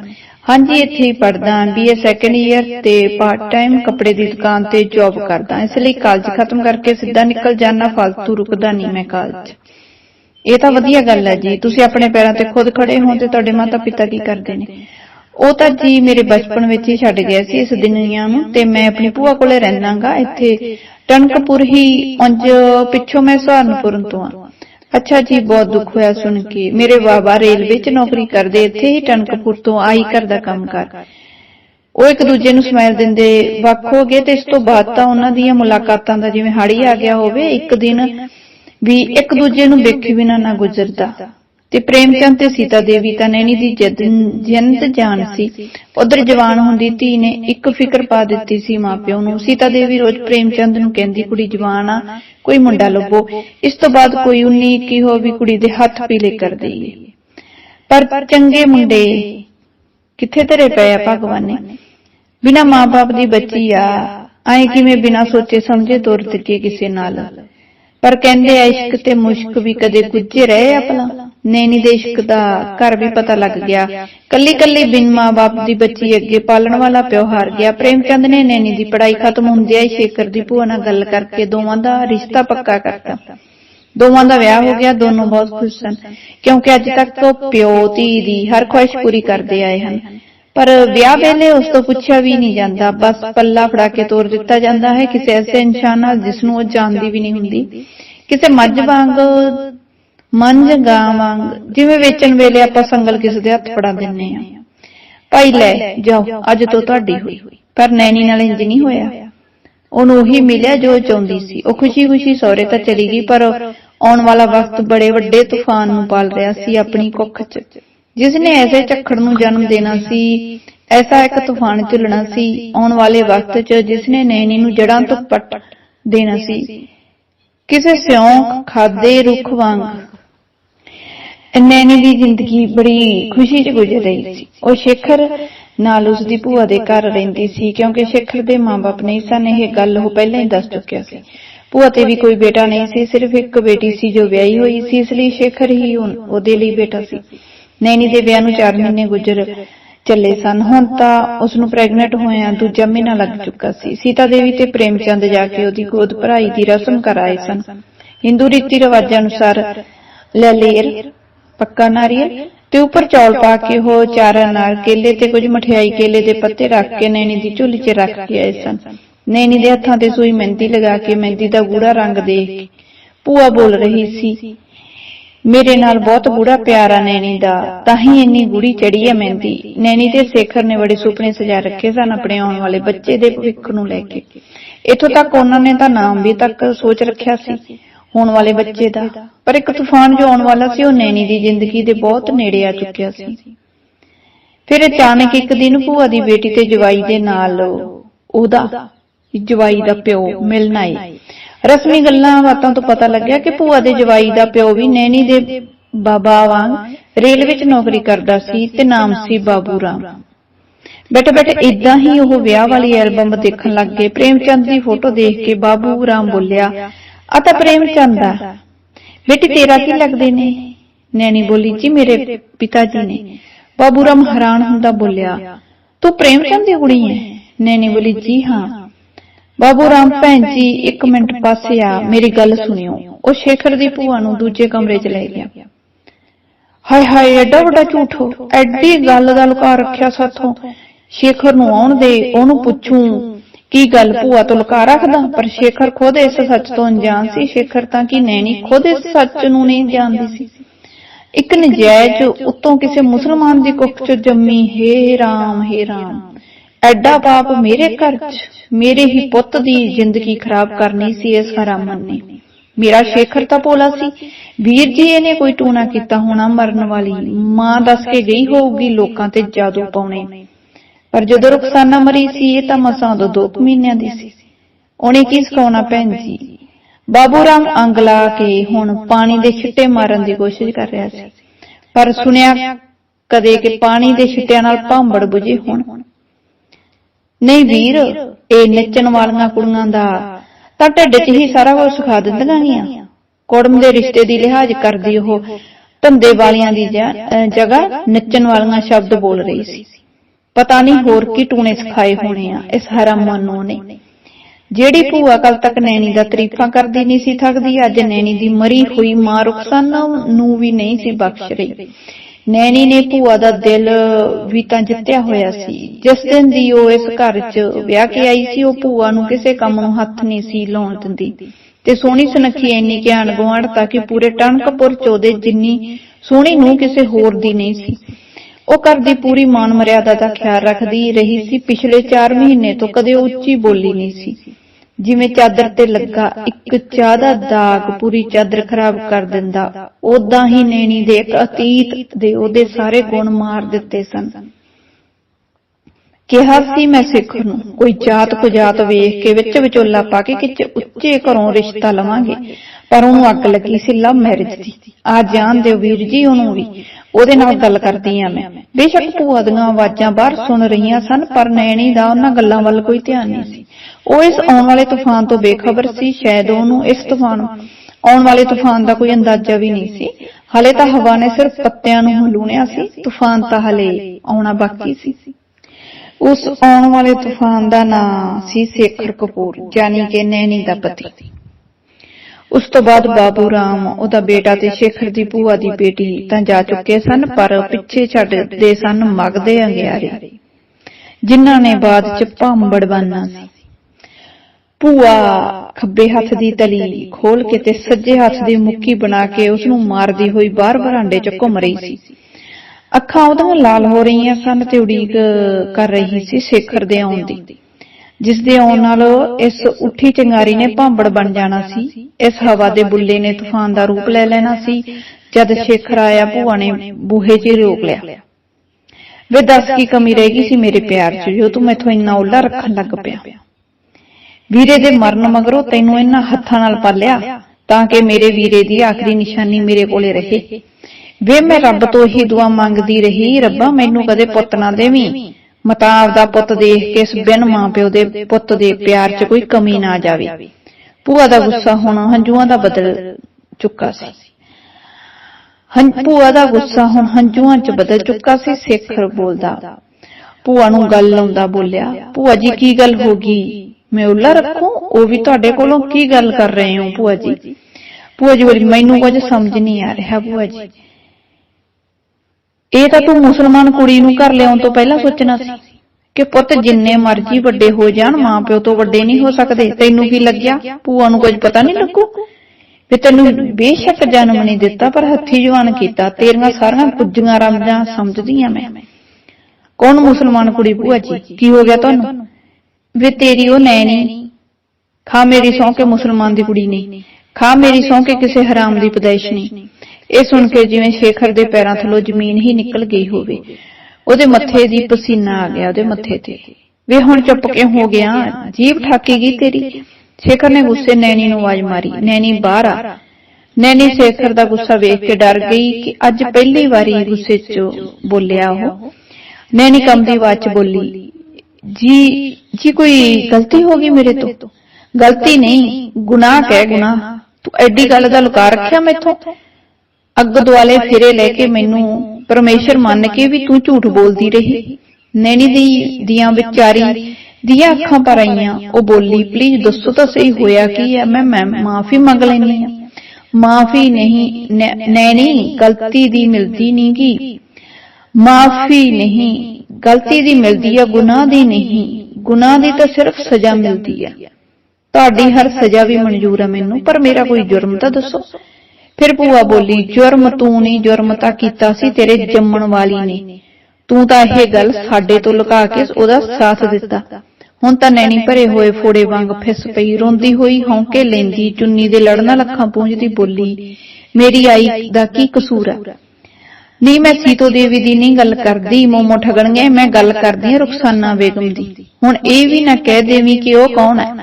ਹਾਂਜੀ ਇੱਥੇ ਹੀ ਪੜ੍ਹਦਾ ਬੀਏ ਸੈਕੰਡ ਈਅਰ ਤੇ ਪਾਰਟ ਟਾਈਮ ਕੱਪੜੇ ਦੀ ਦੁਕਾਨ ਤੇ ਜੌਬ ਕਰਦਾ। ਇਸ ਲਈ ਕਾਲਜ ਖਤਮ ਕਰਕੇ ਸਿੱਧਾ ਨਿਕਲ ਜਾਣਾ ਫालतू ਰੁਕਦਾ ਨਹੀਂ ਮੈਂ ਕਾਲਜ। ਇਹ ਤਾਂ ਵਧੀਆ ਗੱਲ ਹੈ ਜੀ। ਤੁਸੀਂ ਆਪਣੇ ਪੈਰਾਂ ਤੇ ਖੁਦ ਖੜੇ ਹੋ ਤੇ ਤੁਹਾਡੇ ਮਾਤਾ ਪਿਤਾ ਕੀ ਕਰਦੇ ਨੇ? ਉਹ ਤਾਂ ਜੀ ਮੇਰੇ ਬਚਪਨ ਵਿੱਚ ਹੀ ਛੱਡ ਗਿਆ ਸੀ। ਇਸ ਦੁਨੀਆ ਨੂੰ ਤੇ ਮੈਂ ਆਪਣੀ ਭੂਆ ਕੋਲੇ ਰਹਿਣਾਗਾ ਇੱਥੇ ਟਨਕਪੁਰ ਹੀ ਉਂਝ ਪਿੱਛੋਂ ਮੈਂ ਸਹਾਰਨਪੁਰ ਤੋਂ ਆ ਅੱਛਾ ਜੀ ਬਹੁਤ ਦੁੱਖ ਹੋਇਆ ਸੁਣ ਕੇ। ਮੇਰੇ ਬਾਬਾ ਰੇਲਵੇ 'ਚ ਨੌਕਰੀ ਕਰਦੇ ਇੱਥੇ ਹੀ ਟਨਕਪੁਰ ਤੋਂ ਆਈ ਘਰ ਦਾ ਕੰਮ ਕਰ ਉਹ ਇੱਕ ਦੂਜੇ ਨੂੰ ਸਮਾਈਲ ਦਿੰਦੇ ਵੱਖ ਹੋ ਗਏ ਤੇ ਇਸ ਤੋਂ ਬਾਅਦ ਤਾਂ ਉਹਨਾਂ ਦੀਆਂ ਮੁਲਾਕਾਤਾਂ ਦਾ ਜਿਵੇਂ ਹਾੜੀ ਆ ਗਿਆ ਹੋਵੇ ਇੱਕ ਦਿਨ ਵੀ ਇੱਕ ਦੂਜੇ ਨੂੰ ਦੇਖੇ ਬਿਨਾਂ ਨਾ ਗੁਜ਼ਰਦਾ। ਤੇ ਪ੍ਰੇਮ ਚੰਦ ਤੇ ਸੀਤਾ ਦੇਵੀ ਤਾਂ ਨੈਣੀ ਦੀ ਜਦ- ਜਾਨ ਸੀ। ਉਧਰ ਜਵਾਨ ਹੁੰਦੀ ਧੀ ਨੇ ਇੱਕ ਫਿਕਰ ਪਾ ਦਿੱਤੀ ਸੀ ਮਾਪਿਓ ਨੂੰ। ਸੀਤਾ ਦੇਵੀ ਰੋਜ਼ ਪ੍ਰੇਮ ਚੰਦ ਨੂੰ ਕਹਿੰਦੀ, ਕੁੜੀ ਜਵਾਨ ਆ, ਕੋਈ ਮੁੰਡਾ ਲੱਭੋ। ਇਸ ਤੋਂ ਬਾਅਦ ਕੋਈ 19 21 ਹੋ ਵੀ ਕੁੜੀ ਦੇ ਹੱਥ ਪੀਲੇ ਕਰ ਦਈਏ। ਪਰ ਚੰਗੇ ਮੁੰਡੇ ਕਿੱਥੇ ਤੇਰੇ ਪਏ ਆ ਭਗਵਾਨ ਨੇ? ਬਿਨਾ ਮਾਪੇ ਦੀ ਬੱਚੀ ਆ ਐ ਕਿਵੇਂ ਬਿਨਾ ਸੋਚੇ ਸਮਝੇ ਤੁਰ ਦਿੱਤੀ ਕਿਸੇ ਨਾਲ? ਪਰ ਕਹਿੰਦੇ ਆ, ਇਸ਼ਕ ਤੇ ਮੁਸ਼ਕ ਵੀ ਕਦੇ ਗੁੱਜੇ ਰਹੇ ਆ ਭਲਾ ਨੈਣੀ ਦੇ ਘਰ ਵੀ ਪਤਾ ਲੱਗ ਗਿਆ। ਕੱਲੀ ਕੱਲੀ ਬਿਨ ਮਾਂ-ਬਾਪ ਦੀ ਬੱਚੀ ਅੱਗੇ ਪਾਲਣ ਵਾਲਾ ਪਿਓ ਹਾਰ ਗਿਆ। ਪ੍ਰੇਮ ਚੰਦ ਨੇ ਨੈਣੀ ਦੀ ਪੜ੍ਹਾਈ ਖਤਮ ਹੁੰਦਿਆਂ ਹੀ ਸ਼ੇਖਰ ਦੀ ਭੂਆ ਨਾਲ ਗੱਲ ਕਰਕੇ ਦੋਵਾਂ ਦਾ ਰਿਸ਼ਤਾ ਪੱਕਾ ਕਰਤਾ। ਦੋਵਾਂ ਦਾ ਵਿਆਹ ਹੋ ਗਿਆ ਦੋਨੋਂ ਬਹੁਤ ਖੁਸ਼ ਸਨ। ਕਿਉਂਕਿ ਅੱਜ ਤੱਕ ਉਹ ਪਿਓ ਧੀ ਦੀ ਹਰ ਖੁਆਇਸ਼ ਪੂਰੀ ਕਰਦੇ ਆਏ ਹਨ। ਪਰ ਵਿਆਹ ਵੇਲੇ ਉਸ ਤੋਂ ਪੁੱਛਿਆ ਵੀ ਨਹੀਂ ਜਾਂਦਾ। ਬਸ ਪੱਲਾ ਫੜਾ ਕੇ ਤੋਰ ਦਿੱਤਾ ਜਾਂਦਾ ਹੈ। ਕਿਸੇ ਐਸੇ ਇਨਸਾਨ ਨਾਲ ਜਿਸ ਨੂੰ ਉਹ ਜਾਣਦੀ ਵੀ ਨਹੀਂ ਹੁੰਦੀ। ਕਿਸੇ ਮੱਝ ਵਾਂਗ ਮੰਝ ਗਾਂ ਜਿਵੇਂ ਵੇਚਣ ਵੇਲੇ ਆਪਾਂ ਸੰਗਲ ਕਿਸੇ ਦੇ ਹੱਥ ਫੜਾ ਦਿੰਨੇ ਆ। ਭਾਈ ਲੈ, ਜਾਓ, ਅੱਜ ਤੋਂ ਤੁਹਾਡੀ ਹੋਈ। ਪਰ ਨੈਣੀ ਨਾਲ ਇੰਜ ਨਹੀਂ ਹੋਇਆ। ਉਹਨੂੰ ਉਹੀ ਮਿਲਿਆ ਜੋ ਚਾਹੁੰਦੀ ਸੀ। ਉਹ ਖੁਸ਼ੀ-ਖੁਸ਼ੀ ਸਹੁਰੇ ਤਾਂ ਚਲੀ ਗਈ, ਪਰ ਆਉਣ ਵਾਲਾ ਵਕਤ ਬੜੇ ਵੱਡੇ ਤੂਫਾਨ ਨੂੰ ਪਾਲ ਰਿਹਾ ਸੀ ਆਪਣੀ ਕੁੱਖ 'ਚ। ਜਿਸ ਨੇ ਐਸੇ ਝੱਖੜ ਨੂੰ ਜਨਮ ਦੇਣਾ ਸੀ, ਐਸਾ ਇੱਕ ਤੂਫਾਨ ਝੁੱਲਣਾ ਸੀ ਆਉਣ ਵਾਲੇ ਵਕਤ 'ਚ, ਜਿਸ ਨੇ ਨੈਣੀ ਨੂੰ ਜੜਾਂ ਤੋਂ ਪੱਟ ਦੇਣਾ ਸੀ। ਕਿਸੇ ਸਿਉਂਕ ਖਾਦੇ ਰੁੱਖ ਵਾਂਗ ਨੈਣੀ ਦੀ ਜ਼ਿੰਦਗੀ ਬੜੀ ਖੁਸ਼ੀ 'ਚ ਗੁਜ਼ਰ ਰਹੀ ਸੀ। ਉਹ ਸ਼ੇਖਰ ਨਾਲ ਉਸ ਦੀ ਭੂਆ ਦੇ ਘਰ ਰਹਿੰਦੀ ਸੀ, ਕਿਉਂਕਿ ਸ਼ੇਖਰ ਦੇ ਮਾਪੇ ਨਹੀਂ ਸਨ ਇਹ ਗੱਲ ਉਹ ਪਹਿਲਾਂ ਹੀ ਦੱਸ ਚੁੱਕਿਆ ਸੀ। ਭੂਆ ਤੇ ਵੀ ਕੋਈ ਬੇਟਾ ਨਹੀਂ ਸੀ, ਸਿਰਫ ਇੱਕ ਬੇਟੀ ਸੀ ਜੋ ਵਿਆਹੀ ਹੋਈ ਸੀ, ਇਸ ਲਈ ਸ਼ੇਖਰ ਹੀ ਉਹਦੇ ਲਈ ਬੇਟਾ ਸੀ। ਨੈਣੀ ਦੇ ਵਿਆਹ ਨੂੰ 4 ਮਹੀਨੇ ਗੁਜ਼ਰ ਚੱਲੇ ਸਨ। ਹੁਣ ਤਾਂ ਉਸ ਨੂੰ ਪ੍ਰੈਗਨੈਂਟ ਹੋਇਆ ਦੂਜਾ ਮਹੀਨਾ ਲੱਗ ਚੁੱਕਾ ਸੀ। ਸੀਤਾ ਦੇਵੀ ਤੇ ਪ੍ਰੇਮ ਚੰਦ ਜਾ ਕੇ ਉਹਦੀ ਗੋਦ ਭਰਾਈ ਦੀ ਰਸਮ ਕਰਾਏ ਸਨ। ਹਿੰਦੂ ਰੀਤੀ ਰਿਵਾਜਾਂ ਅਨੁਸਾਰ ਲਲੇਰ ਪੱਕਾ ਨਾਰੀਅਲ ਤੇ ਉੱਪਰ ਚੌਲ ਪਾ ਕੇ ਉਹ ਚਾਰਾਂ ਨਾਲ ਕੇਲੇ ਤੇ ਕੁਝ ਮਠਿਆਈ ਕੇਲੇ ਦੇ ਪੱਤੇ ਰੱਖ ਕੇ ਨੈਣੀ ਦੀ ਝੋਲੀ 'ਚ ਰੱਖ ਕੇ ਆਏ ਸਨ। ਨੈਣੀ ਦੇ ਹੱਥਾਂ ਤੇ ਸੂਈ ਮਹਿੰਦੀ ਲਗਾ ਕੇ ਮਹਿੰਦੀ ਦਾ ਗੂੜਾ ਰੰਗ ਦੇਖ ਕੇ ਭੂਆ ਬੋਲ ਰਹੀ ਸੀ, ਮੇਰੇ ਨਾਲ ਬਹੁਤ ਗੂੜਾ ਪਿਆਰ ਆ ਨੈਣੀ ਦਾ, ਤਾਂ ਹੀ ਇੰਨੀ ਗੂੜੀ ਚੜੀ ਹੈ ਮਹਿੰਦੀ। ਨੈਣੀ ਤੇ ਸੇਖਰ ਨੇ ਬੜੇ ਸੁਪਨੇ ਸਜਾ ਰੱਖੇ ਸਨ ਆਪਣੇ ਆਉਣ ਵਾਲੇ ਬੱਚੇ ਦੇ ਭਵਿੱਖ ਨੂੰ ਲੈ ਕੇ। ਇਥੋਂ ਤੱਕ ਉਹਨਾਂ ਨੇ ਤਾਂ ਨਾਮ ਵੀ ਤੱਕ ਸੋਚ ਰੱਖਿਆ ਸੀ। ਹੋਣ ਵਾਲੇ ਬੱਚੇ ਦਾ। ਪਰ ਇੱਕ ਤੂਫਾਨ ਜੋ ਆਉਣ ਵਾਲਾ ਸੀ ਉਹ ਨੈਣੀ ਦੀ ਜ਼ਿੰਦਗੀ ਦੇ ਬਹੁਤ ਨੇੜੇ ਆ ਚੁੱਕਿਆ ਸੀ। ਫਿਰ ਅਚਾਨਕ ਇੱਕ ਦਿਨ ਭੂਆ ਦੀ ਬੇਟੀ ਤੇ ਜਵਾਈ ਦੇ ਨਾਲ ਉਹਦਾ ਜਵਾਈ ਦਾ ਪਿਓ ਮਿਲਣ ਆਏ। ਰਸਮੀ ਗੱਲਾਂ ਬਾਤਾਂ ਤੋਂ ਪਤਾ ਲੱਗਿਆ ਕਿ ਭੂਆ ਦੇ ਜਵਾਈ ਦਾ ਪਿਓ ਵੀ ਨੈਣੀ ਦੇ ਬਾਬਾ ਵਾਂਗ ਰੇਲ ਵਿੱਚ ਨੌਕਰੀ ਕਰਦਾ ਸੀ ਤੇ ਨਾਮ ਸੀ ਬਾਬੂ ਰਾਮ। ਬੈਠੇ ਬੈਠੇ ਇਦਾਂ ਹੀ ਉਹ ਵਿਆਹ ਵਾਲੀ ਐਲਬਮ ਦੇਖਣ ਲੱਗ ਗਏ ਪ੍ਰੇਮ ਚੰਦ ਦੀ ਫੋਟੋ ਦੇਖ ਕੇ ਬਾਬੂ ਰਾਮ ਬੋਲਿਆ ਆ ਤਾਂ ਪ੍ਰੇਮ ਚੰਦ ਆ। ਬੇਟੀ, ਤੇਰਾ ਕੀ ਲੱਗਦੇ ਨੇ? ਨੈਣੀ ਬੋਲੀ, ਜੀ, ਮੇਰੇ ਪਿਤਾ ਜੀ ਨੇ। ਬਾਬੂ ਰਾਮ ਹੈਰਾਨ ਹੁੰਦਾ ਬੋਲਿਆ, ਤੂੰ ਪ੍ਰੇਮ ਚੰਦ ਦੀ ਕੁੜੀ ਹੈ ਨੈਣੀ ਬੋਲੀ, ਜੀ, ਹਾਂ। ਬਾਬੂ ਰਾਮ, ਭੈਣ ਜੀ, ਇੱਕ ਮਿੰਟ ਪਾਸੇ ਆ, ਮੇਰੀ ਗੱਲ ਸੁਣਿਓ। ਉਹ ਸ਼ੇਖਰ ਦੀ ਭੂਆ ਨੂੰ ਦੂਜੇ ਕਮਰੇ 'ਚ ਲੈ ਗਿਆ। ਹਾਏ ਹਾਏ, ਐਡਾ ਵੱਡਾ ਝੂਠੋ, ਐਡੀ ਗੱਲ ਦਾ ਲੁਕਾ ਰੱਖਿਆ ਸਾਥੋਂ। ਸ਼ੇਖਰ ਨੂੰ ਆਉਣ ਦੇ, ਉਹਨੂੰ ਪੁੱਛੂ ਕੀ ਗੱਲ ਭੂਆ ਤੋਂ ਲੁਕਾ ਰੱਖਦਾ? ਪਰ ਸ਼ੇਖਰ ਖੁਦ ਇਸ ਸੱਚ ਤੋਂ ਅਣਜਾਣ ਸੀ। ਸ਼ੇਖਰ ਤਾਂ ਕਿ ਨੈਣੀ ਖੁਦ ਇਸ ਸੱਚ ਨੂੰ ਨਹੀਂ ਜਾਣਦੀ ਸੀ। ਇੱਕ ਨਜਾਇਜ਼ ਉਤੋਂ ਕਿਸੇ ਮੁਸਲਮਾਨ ਦੀ ਕੁੱਖ ਚ ਜੰਮੀ, ਹੇ ਰਾਮ ਹੇ ਰਾਮ, ਐਡਾ ਪਾਪ ਮੇਰੇ ਘਰ ਚ, ਮੇਰੇ ਹੀ ਪੁੱਤ ਦੀ ਜ਼ਿੰਦਗੀ ਖਰਾਬ ਕਰਨੀ ਸੀ ਇਸ ਹਰਾਮਨ ਨੇ। ਮੇਰਾ ਸ਼ੇਖਰ ਤਾਂ ਭੋਲਾ ਸੀ। ਵੀਰ ਜੀ, ਇਹਨੇ ਕੋਈ ਟੂਣਾ ਕੀਤਾ ਹੋਣਾ ਮਰਨ ਵਾਲੀ। ਮਾਂ ਦੱਸ ਕੇ ਗਈ ਹੋਊਗੀ, ਲੋਕਾਂ ਤੇ ਜਾਦੂ ਪਾਉਣੇ। ਪਰ ਜਦੋਂ ਰੁਖਸਾਨਾ ਮਰੀ ਸੀ, ਇਹ ਤਾਂ ਮਸਾਂ ਤੋਂ 2 ਮਹੀਨਿਆਂ ਦੀ ਸੀ। ਉਹਨੇ ਕੀ ਸਿਖਾਉਣਾ ਭੈਣ ਜੀ? ਬਾਬੂ ਰਾਮ ਅੰਗ ਲਾ ਕੇ ਹੁਣ ਪਾਣੀ ਦੇ ਛਿੱਟੇ ਮਾਰਨ ਦੀ ਕੋਸ਼ਿਸ਼ ਕਰ ਰਿਹਾ ਸੀ। ਪਰ ਸੁਣਿਆ ਕਦੇ ਕਿ ਪਾਣੀ ਦੇ ਛਿੱਟਿਆਂ ਨਾਲ ਭਾਂਬੜ ਬੁਝੇ ਹੋਣ। ਨਹੀਂ ਵੀਰ, ਇਹ ਨੱਚਣ ਵਾਲੀਆਂ ਕੁੜੀਆਂ ਦਾ ਤਾਂ ਢਿੱਡ 'ਚ ਹੀ ਸਾਰਾ ਕੁਝ ਸਿਖਾ ਦਿੰਦੀਆਂ ਗੀਆਂ ਕੁੜਮ ਦੇ ਰਿਸ਼ਤੇ ਦੀ ਲਿਹਾਜ਼ ਕਰਦੀ ਉਹ ਧੰਦੇ ਵਾਲੀਆਂ ਦੀ ਜਗ੍ਹਾ ਨੱਚਣ ਵਾਲੀਆਂ ਸ਼ਬਦ ਬੋਲ ਰਹੀ ਸੀ। ਪਤਾ ਨਹੀਂ ਹੋਰ ਕੀ ਟੂਣੇ ਸਿਖਾਏ ਹੋਣੇ ਆ ਇਸ ਹਰਾਮਨ ਨੂੰ ਨੇ ਜਿਹੜੀ ਭੂਆ ਕੱਲ ਤੱਕ ਨੈਣੀ ਦਾ ਤਾਰੀਫਾਂ ਕਰਦੀ ਨਹੀਂ ਸੀ ਥੱਕਦੀ ਅੱਜ ਨੈਣੀ ਦੀ ਮਰੀ ਹੋਈ ਮਾਂ ਰੁਖਸਾਨਾ ਨੂੰ ਵੀ ਨਹੀਂ ਸੀ ਬਖਸ਼ ਰਹੀ। ਨੈਣੀ ਨੇ ਭੂਆ ਦਾ ਦਿਲ ਵੀ ਤਾਂ ਜਿੱਤਿਆ ਹੋਇਆ ਸੀ। ਜਿਸ ਦਿਨ ਦੀ ਉਹ ਇਸ ਘਰ 'ਚ ਵਿਆਹ ਕੇ ਆਈ ਸੀ ਉਹ ਭੂਆ ਨੂੰ ਕਿਸੇ ਕੰਮ ਨੂੰ ਹੱਥ ਨਹੀਂ ਸੀ ਲਾਉਣ ਦਿੰਦੀ। ਤੇ ਸੋਹਣੀ ਸੁਨੱਖੀ ਇੰਨੀ ਗਿਆਨ ਗੁਆਂਢ ਤਾਂ ਕਿ ਪੂਰੇ ਟਣਕਪੁਰ ਚ ਉਹਦੇ ਜਿੰਨੀ ਸੋਹਣੀ ਨੂੰ ਕਿਸੇ ਹੋਰ ਦੀ ਨਹੀਂ ਸੀ ਉਹ ਘਰ ਦੀ ਪੂਰੀ ਮਾਨ ਮਰਿਆਦਾ ਦਾ ਖਿਆਲ ਰੱਖਦੀ ਰਹੀ ਸੀ। ਪਿਛਲੇ 4 ਮਹੀਨੇ ਤੋਂ ਕਦੇ ਉੱਚੀ ਬੋਲੀ ਨਹੀਂ ਸੀ। ਜਿਵੇਂ ਚਾਦਰ ਤੇ ਲੱਗਾ ਇੱਕ ਚਾਹ ਦਾ ਦਾਗ ਪੂਰੀ ਚਾਦਰ ਖਰਾਬ ਕਰ ਦਿੰਦਾ ਉਦਾਂ ਹੀ ਨੈਣੀ ਦੇ ਇੱਕ ਅਤੀਤ ਦੇ ਉਹਦੇ ਸਾਰੇ ਗੁਣ ਮਾਰ ਦਿੱਤੇ ਸਨ। ਕਿਹਾ ਸੀ ਮੈਂ ਸਿੱਖ ਨੂੰ, ਕੋਈ ਜਾਤ ਕੁਜਾਤ ਵੇਖ ਕੇ ਵਿੱਚ ਵਿਚੋਲਾ ਪਾ ਕੇ ਕਿਤੇ ਉੱਚੇ ਘਰੋਂ ਰਿਸ਼ਤਾ ਲਵਾਂਗੇ। ਪਰ ਉਹਨੂੰ ਅੱਗ ਲੱਗੀ ਸੀ, ਲਵ ਮੈਰਿਜ ਦੀ। ਆ ਜਾਣ ਦਿਓ ਵੀਰ ਜੀ ਉਹਨੂੰ ਵੀ। ਉਹਦੇ ਨਾਲ ਗੱਲ ਕਰਦੀ ਆ ਮੈਂ। ਬੇਸ਼ੱਕ ਭੂਆ ਦੀਆਂ ਆਵਾਜ਼ਾਂ ਬਾਹਰ ਸੁਣ ਰਹੀਆਂ ਸਨ, ਪਰ ਨੈਣੀ ਦਾ ਉਹਨਾਂ ਗੱਲਾਂ ਵੱਲ ਕੋਈ ਧਿਆਨ ਨਹੀਂ ਸੀ। ਉਹ ਇਸ ਆਉਣ ਵਾਲੇ ਤੂਫਾਨ ਤੋਂ ਬੇਖਬਰ ਸੀ, ਸ਼ਾਇਦ ਉਹਨੂੰ ਇਸ ਤੂਫਾਨ ਆਉਣ ਵਾਲੇ ਤੂਫਾਨ ਦਾ ਕੋਈ ਅੰਦਾਜ਼ਾ ਵੀ ਨਹੀਂ ਸੀ। ਹਲੇ ਤਾਂ ਹਵਾ ਨੇ ਸਿਰਫ ਪੱਤਿਆਂ ਨੂੰ ਹਲੂਣਿਆ ਸੀ, ਤੂਫਾਨ ਤਾਂ ਹਲੇ ਆਉਣਾ ਬਾਕੀ ਸੀ। ਉਸ ਆਉਣ ਵਾਲੇ ਤੂਫਾਨ ਦਾ ਨਾਂ ਸੀ ਸੇਖਰ ਕਪੂਰ ਯਾਨੀ ਕਿ ਨੈਣੀ ਦਾ ਪਤੀ। ਉਸ ਤੋਂ ਬਾਅਦ ਬਾਬੂ ਰਾਮ, ਉਹਦਾ ਬੇਟਾ ਤੇ ਸ਼ੇਖਰ ਦੀ ਭੂਆ ਦੀ ਬੇਟੀ ਤਾਂ ਜਾ ਚੁੱਕੇ ਸਨ, ਪਰ ਪਿੱਛੇ ਛੱਡਦੇ ਸਨ ਮਗਦੇ ਅੰਗਿਆਰੇ, ਜਿਨ੍ਹਾਂ ਨੇ ਬਾਅਦ ਚ ਭਾਂਬੜ ਬਣਨਾ ਸੀ। ਭੂਆ ਖੱਬੇ ਹੱਥ ਦੀ ਤਲੀ ਖੋਲ ਕੇ ਤੇ ਸੱਜੇ ਹੱਥ ਦੀ ਮੁੱਕੀ ਬਣਾ ਕੇ ਉਸ ਨੂੰ ਮਾਰਦੀ ਹੋਈ ਬਾਹਰ ਬਰਾਂਡੇ 'ਚ ਘੁੰਮ ਰਹੀ ਸੀ। ਅੱਖਾਂ ਉਹਦੀਆਂ ਲਾਲ ਹੋ ਰਹੀਆਂ ਸਨ ਤੇ ਉਡੀਕ ਕਰ ਰਹੀ ਸੀ ਸ਼ੇਖਰ ਦੇ ਆਉਣ ਦੀ। ਜਿਸ ਦੇ ਆਉਣ ਨਾਲ ਇਸ ਉੱਠੀ ਚਿੰਗਾਰੀ ਨੇ ਭਾਂਬੜ ਬਣ ਜਾਣਾ ਸੀ। ਇਸ ਹਵਾ ਦੇ ਬੁੱਲੇ ਨੇ ਤੂਫਾਨ ਦਾ ਰੂਪ ਲੈ ਲੈਣਾ ਸੀ। ਜਦ ਸ਼ੇਖਰ ਆਇਆ, ਭੂਆ ਨੇ ਬੂਹੇ 'ਚ ਰੋਕ ਲਿਆ। ਵੇ ਦੱਸ ਕੀ ਕਮੀ ਰਹਿ ਗਈ ਸੀ ਮੇਰੇ ਪਿਆਰ 'ਚ ਜੋ ਤੂੰ ਮੈਥੋਂ ਇੰਨਾ ਉੱਲਾ ਰੱਖਣ ਲੱਗ ਪਿਆ। ਵੀਰੇ ਦੇ ਮਰਨ ਮਗਰੋਂ ਤੈਨੂੰ ਇੰਨਾ ਹੱਥਾਂ ਨਾਲ ਪਾਲਿਆ ਤਾਂ ਕਿ ਮੇਰੇ ਵੀਰੇ ਦੀ ਆਖਰੀ ਨਿਸ਼ਾਨੀ ਮੇਰੇ ਕੋਲੇ ਰਹੇ। ਵੇ ਮੈਂ ਰੱਬ ਤੋਂ ਹੀ ਦੁਆ ਮੰਗਦੀ ਰਹੀ, ਰੱਬਾ ਮੈਨੂੰ ਕਦੇ ਪੁੱਤ ਨਾ ਦੇਵੀਂ। ਮਤਾਂ ਆਪਦਾ ਪੁੱਤ ਦੇਖ ਕੇ ਇਸ ਬਿਨ ਮਾਂ ਦੇ ਪੁੱਤ ਦੇ ਪਿਆਰ 'ਚ ਕੋਈ ਕਮੀ ਨਾ ਜਾਵੇ। ਭੂਆ ਦਾ ਗੁੱਸਾ ਹੁਣ ਹੰਝੂਆਂ ਦਾ ਬਦਲ ਚੁੱਕਾ ਸੀ। ਭੂਆ ਦਾ ਗੁੱਸਾ ਹੁਣ ਹੰਝੂਆਂ 'ਚ ਬਦਲ ਚੁੱਕਾ ਸੀ ਸੇਖਰ ਬੋਲਦਾ। ਭੂਆ ਨੂੰ ਗੱਲ ਲਾਉਂਦਾ ਬੋਲਿਆ, ਭੂਆ ਜੀ ਕੀ ਗੱਲ ਹੋ ਗਈ? ਮੈਂ ਉੱਲਾ ਰੱਖੂੰ? ਉਹ ਵੀ ਤੁਹਾਡੇ ਕੋਲੋਂ ਕੀ ਗੱਲ ਕਰ ਰਹੇ ਹੋ ਭੂਆ ਜੀ? ਭੂਆ ਜੀ ਮੈਨੂੰ ਕੁਝ ਸਮਝ ਨਹੀਂ ਆ ਰਿਹਾ ਭੂਆ ਜੀ। ਇਹ ਤਾਂ ਤੂੰ ਮੁਸਲਮਾਨ ਕੁੜੀ ਨੂੰ ਘਰ ਲਿਆਉਣ ਤੋਂ ਪਹਿਲਾਂ ਸੋਚਣਾ ਸੀ ਕਿ ਪੁੱਤ ਜਿੰਨੇ ਮਰਜ਼ੀ ਵੱਡੇ ਹੋ ਜਾਣ ਮਾਂ ਤੋਂ ਵੱਡੇ ਨਹੀਂ ਹੋ ਸਕਦੇ। ਤੈਨੂੰ ਕੀ ਲੱਗਿਆ? ਭੂਆ ਨੂੰ ਕੁਝ ਪਤਾ ਨਹੀਂ ਲੱਗੂ? ਵੀ ਤੈਨੂੰ ਬੇਸ਼ੱਕ ਜਨਮ ਨਹੀਂ ਦਿੱਤਾ, ਪਰ ਹੱਥੀ ਜਵਾਨ ਕੀਤਾ। ਤੇਰੀਆਂ ਸਾਰੀਆਂ ਪੁੱਜੀਆਂ ਰਮਜਾਂ ਸਮਝਦੀ ਆ ਮੈਂ। ਕੌਣ ਮੁਸਲਮਾਨ ਕੁੜੀ ਭੂਆ ਜੀ? ਕੀ ਹੋ ਗਿਆ ਤੁਹਾਨੂੰ? ਵੀ ਤੇਰੀ ਉਹ ਨੈਣੀ। ਖਾ ਮੇਰੀ ਸੌਂ ਕੇ ਮੁਸਲਮਾਨ ਦੀ ਕੁੜੀ ਨਹੀਂ ਖਾ ਮੇਰੀ ਸੌਂ ਕੇ ਕਿਸੇ ਹਰਾਮ ਦੀ ਪਦਾਇਸ਼ ਨਹੀਂ ਇਹ ਸੁਣ ਕੇ ਜਿਵੇਂ ਸ਼ੇਖਰ ਦੇ ਪੈਰਾਂ ਥੱਲੋਂ ਜ਼ਮੀਨ ਹੀ ਨਿਕਲ ਗਈ ਹੋਵੇ। ਉਹਦੇ ਮੱਥੇ ਦੀ ਪਸੀਨਾ ਆ ਗਿਆ ਉਹਦੇ ਮੱਥੇ ਤੇ। ਵੇ ਹੁਣ ਚੁੱਪ ਕਿਉਂ ਹੋ ਗਿਆ? ਜੀਭ ਠਾਕੀ ਗਈ ਤੇਰੀ। ਸ਼ੇਖਰ ਨੇ ਗੁੱਸੇ ਨੈਣੀ ਨੂੰ ਆਵਾਜ਼ ਮਾਰੀ। ਨੈਣੀ ਬਾਹਰ ਆ। ਨੈਣੀ ਸ਼ੇਖਰ ਦਾ ਗੁੱਸਾ ਵੇਖ ਕੇ ਡਰ ਗਈ ਕਿ ਅੱਜ ਪਹਿਲੀ ਵਾਰੀ ਗੁੱਸੇ 'ਚ ਬੋਲਿਆ ਉਹ। ਨੈਣੀ ਕੰਬਦੀ ਆਵਾਜ਼ 'ਚ ਬੋਲੀ ਜੀ ਜੀ ਕੋਈ ਗਲਤੀ ਹੋ ਗਈ ਮੇਰੇ ਤੋਂ? ਗਲਤੀ ਨਹੀਂ ਗੁਨਾਹ ਕਹਿ ਗੁਨਾਹ। ਤੂੰ ਐਡੀ ਗੱਲ ਦਾ ਲੁਕਾ ਰੱਖਿਆ ਮੈਥੋਂ। ਅੱਗ ਦੁਆਲੇ ਫਿਰੇ ਲੈ ਕੇ ਮੈਨੂੰ ਪਰਮੇਸ਼ਰ ਮੰਨ ਕੇ ਵੀ ਤੂੰ ਝੂਠ ਬੋਲਦੀ ਰਹੀ। ਨੈਣੀ ਦੀ ਦੀਆਂ ਵਿਚਾਰੀ ਦੀਆਂ ਅੱਖਾਂ ਪਰ ਆਈਆਂ ਉਹ ਬੋਲੀ, ਪਲੀਜ਼ ਦੱਸੋ ਤਾਂ ਸਹੀ ਹੋਇਆ ਕੀ ਹੈ? ਮੈਂ ਮਾਫੀ ਮੰਗ ਲੈਣੀ ਆ ਮਾਫੀ ਨਹੀਂ ਨੈਣੀ, ਗਲਤੀ ਦੀ ਮਿਲਦੀ ਨਹੀਂ ਗੀ। ਮਾਫੀ ਨਹੀਂ, ਗਲਤੀ ਦੀ ਮਿਲਦੀ ਆ, ਗੁਨਾਹ ਦੀ ਨਹੀਂ। ਗੁਨਾਹ ਦੀ ਤਾਂ ਸਿਰਫ ਸਜ਼ਾ ਮਿਲਦੀ ਆ। ਤੁਹਾਡੀ ਹਰ ਸਜ਼ਾ ਵੀ ਮਨਜ਼ੂਰ ਆ ਮੈਨੂੰ, ਪਰ ਮੇਰਾ ਕੋਈ ਜੁਰਮ ਤਾਂ ਦੱਸੋ। ਫਿਰ ਭੂਆ ਬੋਲੀ, ਜੁਰਮ ਤੂੰ ਨਹੀਂ ਜੁਰਮ ਤਾਂ ਕੀਤਾ ਸੀ, ਤੇਰੇ ਜੰਮਣ ਵਾਲੀ ਨੇ। ਤੂੰ ਤਾਂ ਇਹ ਗੱਲ ਸਾਡੇ ਤੋਂ ਲੁਕਾ ਕੇ ਉਹਦਾ ਸਾਥ ਦਿੱਤਾ। ਹੁਣ ਤਾਂ ਨੈਣੀ ਭਰੇ ਹੋਏ ਫੋੜੇ ਵਾਂਗ ਫਿਸ ਪਈ, ਰੋਂਦੀ ਹੋਈ ਹੌਂਕੇ ਲੈਂਦੀ, ਚੁੰਨੀ ਦੇ ਲੜਨਾ ਲੱਖਾਂ ਪੂੰਝਦੀ ਬੋਲੀ, ਮੇਰੀ ਆਈ ਦਾ ਕੀ ਕਸੂਰ ਆ? ਨਹੀਂ ਮੈਂ ਸੀਤੋ ਦੇਵੀ ਦੀ ਨਹੀਂ ਗੱਲ ਕਰਦੀ, ਮੋਮੋ ਠਗਣਗੇ ਮੈਂ ਗੱਲ ਕਰਦੀ ਹਾਂ ਰੁਖਸਾਨਾ ਬੇਗਮ ਦੀ। ਹੁਣ ਇਹ ਵੀ ਨਾ ਕਹਿ ਦੇਵੀ ਕਿ ਉਹ ਕੌਣ ਹੈ?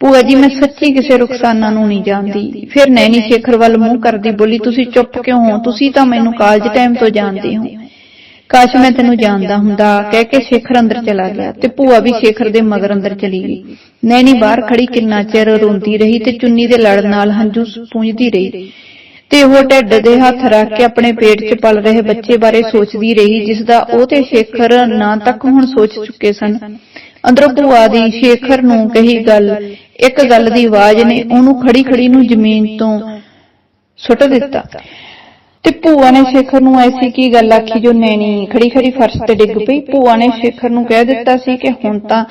ਭੂਆ ਜੀ, ਮੈਂ ਸੱਚੀ ਕਿਸੇ ਰੁਖਸਾਨਾ ਨੂੰ ਨਹੀਂ ਜਾਣਦੀ। ਫਿਰ ਨੈਣੀ ਸ਼ੇਖਰ ਵੱਲ ਮੂੰਹ ਕਰਦੀ ਬੋਲੀ, ਤੁਸੀਂ ਚੁੱਪ ਕਿਉਂ ਹੋ? ਤੁਸੀਂ ਤਾਂ ਮੈਨੂੰ ਕਾਲਜ ਟਾਈਮ ਤੋਂ ਜਾਣਦੇ ਹੋ। ਕਾਸ਼ ਮੈਂ ਤੈਨੂੰ ਜਾਣਦਾ ਹੁੰਦਾ। ਕਹਿ ਕੇ ਸ਼ੇਖਰ ਅੰਦਰ ਚਲਾ ਗਿਆ ਤੇ ਭੂਆ ਵੀ ਸ਼ੇਖਰ ਦੇ ਮਗਰ ਅੰਦਰ ਚਲੀ ਗਈ। ਨੈਣੀ ਬਾਹਰ ਖੜੀ ਕਿੰਨਾ ਚਿਰ ਰੋਂਦੀ ਰਹੀ ਤੇ ਚੁੰਨੀ ਦੇ ਲੜ ਨਾਲ ਹੰਝੂ ਪੂੰਝਦੀ ਰਹੀ। ਤੇ ਉਹ ਢਿੱਡ ਦੇ ਹੱਥ ਰੱਖ ਕੇ ਆਪਣੇ ਪੇਟ 'ਚ ਪਲ ਰਹੇ ਬੱਚੇ ਬਾਰੇ ਸੋਚਦੀ ਰਹੀ, ਜਿਸ ਦਾ ਉਹ ਤੇ ਸ਼ੇਖਰ ਨਾ ਤੱਕ ਹੁਣ ਸੋਚ ਚੁੱਕੇ ਸਨ। ਅੰਦਰੋਂ ਭੂਆ ਦੀ ਸ਼ੇਖਰ ਨੂੰ ਕਹੀ ਗੱਲ ਇੱਕ ਗੱਲ ਦੀ ਆਵਾਜ਼ ਨੇ, ਉਹਨੂੰ ਖੜੀ ਖੜੀ ਨੂੰ ਜ਼ਮੀਨ ਤੋਂ ਸੁੱਟ ਦਿੱਤਾ। ਤੇ ਭੂਆ ਨੇ ਸ਼ੇਖਰ ਨੂੰ ਐਸੀ ਕੀ ਗੱਲ ਆਖੀ ਜੋ ਨੈਣੀ ਖੜੀ ਖੜੀ ਫਰਸ਼ ਤੇ ਡਿੱਗ ਪਈ? ਭੂਆ ਨੇ ਸ਼ੇਖਰ ਨੂੰ ਕਹਿ ਦਿੱਤਾ ਸੀ ਕਿ ਹੁਣ ਤਾਂ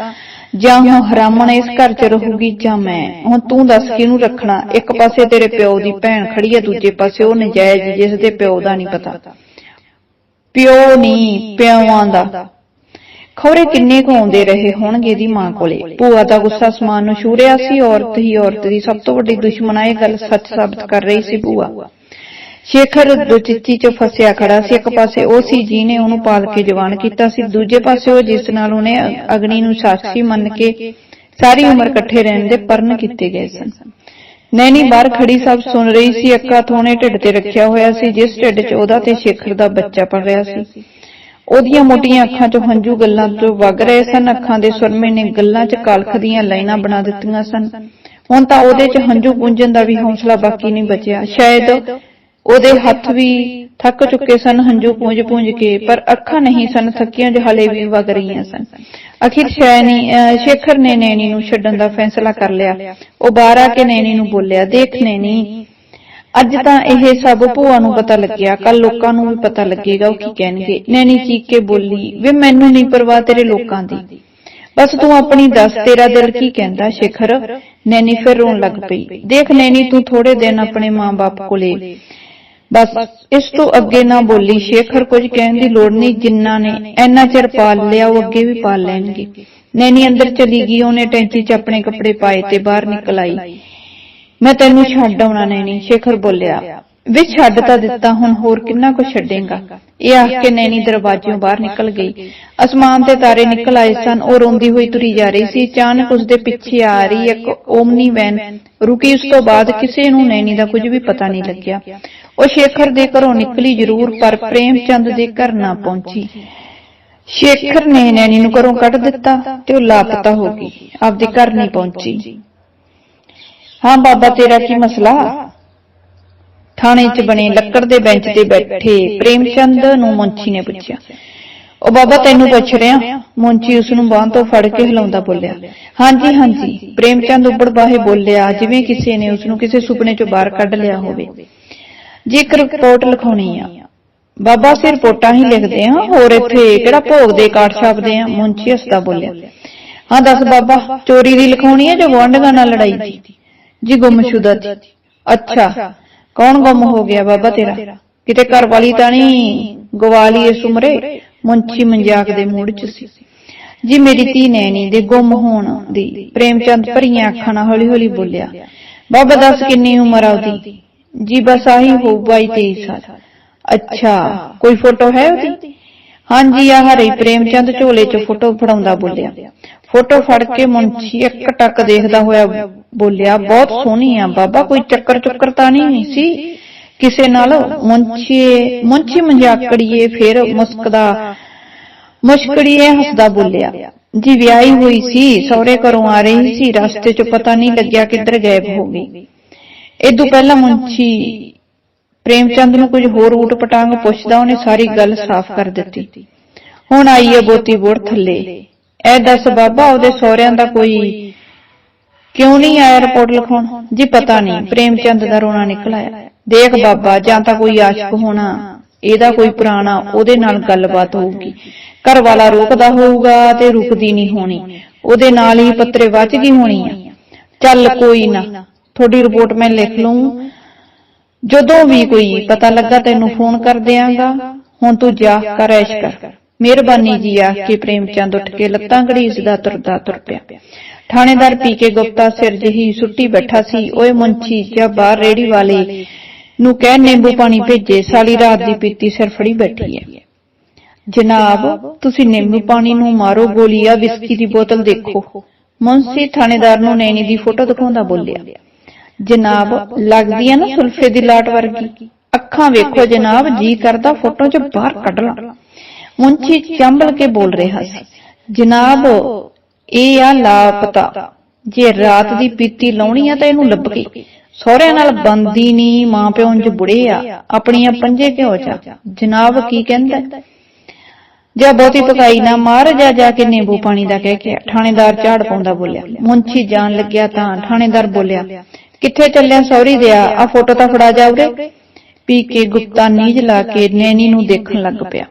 ਜਾਂ ਹੁਣ ਹਰਾਮਣ ਇਸ ਘਰ 'ਚ ਰਹੂਗੀ ਜਾਂ ਮੈਂ। ਹੁਣ ਤੂੰ ਦੱਸ ਕਿਹਨੂੰ ਰੱਖਣਾ? ਇੱਕ ਪਾਸੇ ਤੇਰੇ ਪਿਓ ਦੀ ਭੈਣ ਖੜੀ ਹੈ ਦੂਜੇ ਪਾਸੇ ਉਹ ਨਜਾਇਜ਼, ਜਿਸ ਦੇ ਪਿਓ ਦਾ ਨਹੀਂ ਪਤਾ। ਪਿਓ ਨਹੀਂ ਪਿਓਾਂ ਦਾ। ਖੌਰੇ ਕਿੰਨੇ ਕੁ ਆਉਂਦੇ ਰਹੇ ਹੋਣਗੇ ਦੀ ਮਾਂ ਕੋਲੇ? ਭੂਆ ਦਾ ਗੁੱਸਾ ਸਮਾਨ ਨੂੰ ਛੂਰਿਆ ਸੀ, ਔਰਤ ਹੀ ਔਰਤ ਦੀ ਸਭ ਤੋਂ ਵੱਡੀ ਦੁਸ਼ਮਣ ਇਹ ਗੱਲ ਸੱਚ ਸਾਬਤ ਕਰ ਰਹੀ ਸੀ ਭੂਆ। ਸ਼ੇਖਰ ਦੁਚਿੱਤੀ ਚ ਫਸਿਆ ਖੜਾ ਸੀ, ਇੱਕ ਪਾਸੇ ਉਹ ਸੀ ਜਿਹਨੇ ਉਹਨੂੰ ਪਾਲ ਕੇ ਜਵਾਨ ਕੀਤਾ ਸੀ, ਦੂਜੇ ਪਾਸੇ ਉਹ ਜਿਸ ਨਾਲ ਉਹਨੇ ਅਗਨੀ ਨੂੰ ਸਾਖੀ ਮੰਨ ਕੇ ਸਾਰੀ ਉਮਰ ਇਕੱਠੇ ਰਹਿਣ ਦੇ ਪਰਨ ਕੀਤੇ ਗਏ ਸਨ। ਨੈਣੀ ਬਾਹਰ ਖੜੀ ਸਭ ਸੁਣ ਰਹੀ ਸੀ, ਅੱਖਾਂ ਥੋਣੇ ਢਿੱਡ ਤੇ ਰੱਖਿਆ ਹੋਇਆ ਸੀ, ਜਿਸ ਢਿੱਡ 'ਚ ਉਹਦਾ ਤੇ ਸ਼ੇਖਰ ਦਾ ਬੱਚਾ ਪਲ ਰਿਹਾ ਸੀ। ਉਹਦੀਆਂ ਮੋਟੀਆਂ ਅੱਖਾਂ 'ਚੋਂ ਹੰਝੂ ਗੱਲਾਂ ਤੋਂ ਵਗ ਰਹੇ ਸਨ, ਅੱਖਾਂ ਦੇ ਸੁਰਮੇ ਨੇ ਗੱਲਾਂ 'ਚ ਕਾਲਖ ਦੀਆਂ ਲਾਈਨਾਂ ਬਣਾ ਦਿੱਤੀਆਂ ਸਨ। ਹੁਣ ਤਾਂ ਉਹਦੇ 'ਚ ਹੰਝੂ ਪੁੰਝਣ ਦਾ ਵੀ ਹੌਸਲਾ ਬਾਕੀ ਨਹੀਂ ਬਚਿਆ। ਸ਼ਾਇਦ ਉਹਦੇ ਹੱਥ ਵੀ ਥੱਕ ਚੁੱਕੇ ਸਨ, ਹੰਝੂ ਪੂੰਝ ਪੂੰਝ ਕੇ, ਪਰ ਅੱਖਾਂ ਨਹੀਂ ਸਨ, ਥੱਕੀਆਂ ਜੋ ਹਲੇ ਵੀ ਵਗ ਰਹੀਆਂ ਸਨ। ਅਖੀਰ ਸ਼ੈਨੀ ਸ਼ੇਖਰ ਨੇ ਨੈਣੀ ਨੂੰ ਛੱਡਣ ਦਾ ਫੈਸਲਾ ਕਰ ਲਿਆ। ਉਹ ਬਾਹਰ ਆ ਕੇ ਨੈਣੀ ਨੂੰ ਬੋਲਿਆ, ਦੇਖ ਨੈਣੀ ਅੱਜ ਤਾਂ ਇਹ ਸਭ ਭੂਆ ਨੂੰ ਪਤਾ ਲੱਗਿਆ। ਕੱਲ ਲੋਕਾਂ ਨੂੰ ਵੀ ਪਤਾ ਲੱਗੇਗਾ ਉਹ ਕੀ ਕਹਿਣਗੇ। ਨੈਣੀ ਚੀਕ ਕੇ ਬੋਲੀ। ਵੇ ਮੈਨੂੰ ਨਹੀਂ ਪਰਵਾਹ ਤੇਰੇ ਲੋਕਾਂ ਦੀ। ਬਸ ਤੂੰ ਆਪਣੀ ਦੱਸ ਤੇਰਾ ਦਿਲ ਕੀ ਕਹਿੰਦਾ? ਸ਼ੇਖਰ ਨੈਣੀ ਫਿਰ ਰੋਣ ਲੱਗ ਪਈ। ਦੇਖ ਨੈਣੀ ਤੂੰ ਥੋੜੇ ਦਿਨ ਆਪਣੇ ਮਾਂ-ਬਾਪ ਕੋਲੇ। ਬਸ ਇਸ ਤੋਂ ਅੱਗੇ ਨਾ ਬੋਲੀ। ਸ਼ੇਖਰ ਕੁਝ ਕਹਿਣ ਦੀ ਲੋੜ ਨਹੀਂ ਜਿੰਨਾ ਨੇ ਇੰਨਾ ਚਿਰ ਪਾਲ ਲਿਆ ਉਹ ਅੱਗੇ ਵੀ ਪਾਲ ਲੈਣਗੇ। ਨੈਣੀ ਅੰਦਰ ਚਲੀ ਗਈ ਉਹਨੇ ਟੈਂਕੀ 'ਚ ਆਪਣੇ ਕੱਪੜੇ ਪਾਏ ਤੇ ਬਾਹਰ ਨਿਕਲ ਆਈ ਮੈਂ ਤੈਨੂੰ ਛੱਡ ਆਉਣਾ ਨੈਣੀ ਸ਼ੇਖਰ ਬੋਲਿਆ। ਵੇ ਛੱਡ ਤਾਂ ਦਿੱਤਾ ਹੁਣ ਹੋਰ ਕਿੰਨਾ ਕੁ ਛੱਡੇਗਾ? ਇਹ ਆਖ ਕੇ ਨੈਣੀ ਦਰਵਾਜ਼ਿਓਂ ਬਾਹਰ ਨਿਕਲ ਗਈ। ਅਸਮਾਨ ਤੇ ਤਾਰੇ ਨਿਕਲ ਆਏ ਸਨ ਉਹ ਰੋਂਦੀ ਹੋਈ ਤੁਰੀ ਜਾ ਰਹੀ ਸੀ ਅਚਾਨਕ ਉਸਦੇ ਪਿੱਛੇ ਆ ਰਹੀ ਇੱਕ ਓਮਨੀ ਵੈਨ। ਰੁਕੀ ਉਸ ਤੋਂ ਬਾਅਦ ਕਿਸੇ ਨੂੰ ਨੈਣੀ ਦਾ ਕੁਝ ਵੀ ਪਤਾ ਨਹੀਂ ਲੱਗਿਆ। ਉਹ ਸ਼ੇਖਰ ਦੇ ਘਰੋਂ ਨਿਕਲੀ ਜ਼ਰੂਰ ਪਰ ਪ੍ਰੇਮ ਚੰਦ ਦੇ ਘਰ ਨਾ ਪਹੁੰਚੀ। ਸ਼ੇਖਰ ਨੇ ਨੈਣੀ ਨੂੰ ਘਰੋਂ ਕੱਢ ਦਿੱਤਾ ਤੇ ਉਹ ਲਾਪਤਾ ਹੋ ਗਈ। ਆਪਦੇ ਘਰ ਨਹੀਂ ਪਹੁੰਚੀ ਹਾਂ ਬਾਬਾ, ਤੇਰਾ ਕੀ ਮਸਲਾ? ਥਾਣੇ 'ਚ ਬਣੇ ਲੱਕੜ ਦੇ ਬੈਂਚ ਤੇ ਬੈਠੇ ਪ੍ਰੇਮ ਚੰਦ ਨੂੰ ਮੁੰਚੀ ਨੇ ਪੁੱਛਿਆ। ਉਹ ਬਾਬਾ, ਤੈਨੂੰ ਪੁੱਛ ਰਿਹਾ, ਮੁੰਚੀ ਉਸ ਨੂੰ ਬਾਹਾਂ ਤੋਂ ਫੜ ਕੇ ਹਿਲਾਉਂਦਾ ਬੋਲਿਆ। ਹਾਂਜੀ ਹਾਂਜੀ ਪ੍ਰੇਮਚੰਦ ਉੱਪੜ ਬਾਹੇ ਬੋਲਿਆ, ਜਿਵੇਂ ਕਿਸੇ ਨੇ ਉਸ ਨੂੰ ਕਿਸੇ ਸੁਪਨੇ 'ਚੋਂ ਬਾਹਰ ਕੱਢ ਲਿਆ ਹੋਵੇ। ਜੀ ਇੱਕ ਰਿਪੋਰਟ ਲਿਖਾਉਣੀ ਆ। ਬਾਬਾ, ਅਸੀਂ ਰਿਪੋਰਟਾਂ ਹੀ ਲਿਖਦੇ ਆ ਹੋਰ ਇੱਥੇ ਕਿਹੜਾ ਭੋਗ ਦੇ ਕਾਰਡ ਛਾਪਦੇ ਆ? ਮੁੰਚੀ ਹੱਸਦਾ ਬੋਲਿਆ। ਹਾਂ, ਦੱਸ ਬਾਬਾ, ਚੋਰੀ ਦੀ ਲਿਖਾਉਣੀ ਆ ਜਾਂ ਗੁਆਂਢੀਆਂ ਨਾਲ ਲੜਾਈ ਦੀ? ਜੀ ਗੁੰਮਸ਼ੁਦਾ ਦੀ। ਅੱਛਾ। ਕੌਣ ਗੁੰਮ ਹੋ ਗਿਆ ਬਾਬਾ ਤੇਰਾ? ਕਿਤੇ ਘਰ ਵਾਲੀ ਤਾਂ ਨਹੀਂ ਗਵਾਲੀ ਇਸ ਉਮਰੇ ਮੁੰਚੀ ਮਜ਼ਾਕ ਦੇ ਮੂਡ 'ਚ ਸੀ। ਜੀ ਮੇਰੀ ਧੀ ਨੈਣੀ ਦੇ ਗੁੰਮ ਹੋਣ ਦੀ। ਪ੍ਰੇਮਚੰਦ ਭਰੀਆਂ ਅੱਖਾਂ ਨਾਲ ਹੌਲੀ ਹੌਲੀ ਬੋਲਿਆ। ਬਾਬਾ ਦੱਸ ਕਿੰਨੀ ਉਮਰ ਆ ਉਹਦੀ? ਜੀ ਬਸ ਆਹੀ ਹੋ 22 23 ਸਾਲ। ਅੱਛਾ। ਕੋਈ ਫੋਟੋ ਹੈ ਉਹਦੀ? ਹਾਂਜੀ, ਆਹ ਰਹੀ ਪ੍ਰੇਮਚੰਦ ਝੋਲੇ 'ਚ ਫੋਟੋ ਫੜਾਉਂਦਾ ਬੋਲਿਆ। ਫੋਟੋ ਫੜ ਕੇ ਮੁੰਚੀ ਇੱਕ ਟੱਕ ਦੇਖਦਾ ਹੋਇਆ ਬੋਲਿਆ, ਬਹੁਤ ਸੋਹਣੀ ਆ ਬਾਬਾ, ਕੋਈ ਚੱਕਰ ਚੁੱਕਰ ਤਾਂ ਨਹੀਂ ਸੀ? ਕਿਸੇ ਨਾਲ ਮੁੰਚੀ ਮੁੰਸ਼ੀ ਮਜ਼ਾਕੜੀਏ ਫਿਰ ਮੁਸਕਦਾ, ਮੁਸ਼ਕੜੀਏ ਹੱਸਦਾ ਬੋਲਿਆ, ਜੀ ਵਿਆਹੀ ਹੋਈ ਸੀ, ਸਹੁਰੇ ਘਰੋਂ ਆ ਰਹੀ ਸੀ, ਰਸਤੇ 'ਚ ਪਤਾ ਨਹੀਂ ਲੱਗਿਆ ਕਿੱਧਰ ਗਾਇਬ ਹੋ ਗਈ। ਇਦੋਂ ਪਹਿਲਾਂ ਮੁੰਚੀ ਪ੍ਰੇਮਚੰਦ ਨੂੰ ਕੁਝ ਹੋਰ ਊਟ ਪਟਾਂਗ ਪੁੱਛਦਾ ਉਹਨੇ ਸਾਰੀ ਗੱਲ ਸਾਫ਼ ਕਰ ਦਿੱਤੀ। ਹੁਣ ਆਈ ਹੈ ਬੋਤੀ ਬੋੜ ਥੱਲੇ। ਐ ਦੱਸ ਬਾਬਾ, ਉਹਦੇ ਸਹੁਰਿਆਂ ਦਾ ਕੋਈ ਕਿਉਂ ਨਹੀਂ ਆਇਆ ਰਿਪੋਰਟ ਲਿਖਾਉਣ? ਜੀ ਪਤਾ ਨਹੀਂ। ਪ੍ਰੇਮਚੰਦ ਦਾ ਰੋਣਾ ਨਿਕਲ ਆਇਆ। ਦੇਖ ਬਾਬਾ, ਜਾਂ ਤਾਂ ਕੋਈ ਆਸ਼ਕ ਹੋਣਾ, ਇਹਦਾ ਕੋਈ ਪੁਰਾਣਾ, ਉਹਦੇ ਨਾਲ ਗੱਲਬਾਤ ਹੋਊਗੀ। ਘਰ ਵਾਲਾ ਰੋਕਦਾ ਹੋਊਗਾ ਤੇ ਰੁਕਦੀ ਨਹੀਂ ਹੋਣੀ। ਉਹਦੇ ਨਾਲ ਹੀ ਪੱਤਰੇ ਵੱਜ ਗਈ ਹੋਣੀ ਆ। ਚੱਲ ਕੋਈ ਨਾ, ਤੁਹਾਡੀ ਰਿਪੋਰਟ ਮੈਂ ਲਿਖ ਲਊਂ। ਜਦੋਂ ਵੀ ਕੋਈ ਪਤਾ ਲੱਗਾ ਤੈਨੂੰ ਫੋਨ ਕਰ ਦਿਆਂਗਾ ਹੁਣ ਤੂੰ ਜਾ ਕਰ ਐਸ਼ ਕਰ। ਮਿਹਰਬਾਨੀ ਜੀ ਆ ਕੇ ਪ੍ਰੇਮ ਚੰਦ ਉੱਠ ਕੇ ਲੱਤਾਂ ਘੜੀਸਦਾ ਤੁਰਦਾ ਤੁਰ ਪਿਆ। ਥਾਣੇਦਾਰ ਪੀ ਕੇ ਗੁਪਤਾ ਸਿਰ ਜਿਹੀ ਸੁੱਟੀ ਬੈਠਾ ਸੀ ਓਏ ਮੁੰਚੀ ਜਾਂ ਬਾਹਰ ਰੇੜੀ ਵਾਲੇ ਨੂੰ ਕਹਿ ਨਿੰਬੂ ਪਾਣੀ ਭੇਜੇ ਸਾਲੀ ਰਾਤ ਦੀ ਪੀਤੀ ਸਿਰ ਫੜੀ ਬੈਠੀ ਹੈ। ਜਨਾਬ ਤੁਸੀਂ ਨਿੰਬੂ ਪਾਣੀ ਨੂੰ ਮਾਰੋ ਗੋਲੀ ਆ ਵਿਸਕੀ ਦੀ ਬੋਤਲ ਦੇਖੋ। ਮੁੰਸੀ ਥਾਣੇਦਾਰ ਨੂੰ ਨੈਣੀ ਦੀ ਫੋਟੋ ਦਿਖਾਉਂਦਾ ਬੋਲਿਆ। ਜਨਾਬ ਲੱਗਦੀ ਆ ਨਾ ਸੁਲਫੇ ਦੀ ਲਾਟ ਵਰਗੀ। ਅੱਖਾਂ ਵੇਖੋ ਜਨਾਬ, ਜੀ ਕਰਦਾ ਫੋਟੋ 'ਚ ਬਾਹਰ ਕੱਢ ਲਾਂ। ਮੁੰਚੀ ਚੰਬਲ ਕੇ ਬੋਲ ਰਿਹਾ ਸੀ। ਜਨਾਬ, ਇਹ ਆ ਲਾਪਤਾ। ਜੇ ਰਾਤ ਦੀ ਪੀਤੀ ਲਾਉਣੀ ਆ ਤਾਂ ਇਹਨੂੰ ਲੱਭ ਕੇ। ਸਹੁਰਿਆਂ ਨਾਲ ਬੰਦੀ ਨਹੀਂ ਮਾਂ ਪਿਓ ਉਂਝ ਬੁੜੇ ਆ। ਆਪਣੀਆਂ ਪੰਜੇ ਕਿਉਂ ਜਾ? ਜਨਾਬ ਕੀ ਕਹਿੰਦਾ? ਜਾਂ ਬਹੁਤੀ ਪਕਾਈ ਨਾ ਮਾਰ, ਜਾ ਜਾ ਕੇ ਨਿੰਬੂ ਪਾਣੀ ਦਾ ਕਹਿ ਕੇ ਥਾਣੇਦਾਰ ਝਾੜ ਪਾਉਂਦਾ ਬੋਲਿਆ। ਮੁੰਚੀ ਜਾਣ ਲੱਗਿਆ ਤਾਂ ਥਾਣੇਦਾਰ ਬੋਲਿਆ ਕਿੱਥੇ ਚੱਲਿਆ ਸੌਰੀ ਦਿਆ ਆ ਫੋਟੋ ਤਾਂ ਫੜਾ ਜਾ ਉਰੇ ਪੀ ਕੇ ਗੁਪਤਾ ਨੀਝ ਲਾ ਕੇ ਨੈਣੀ ਨੂੰ ਦੇਖਣ ਲੱਗ ਪਿਆ।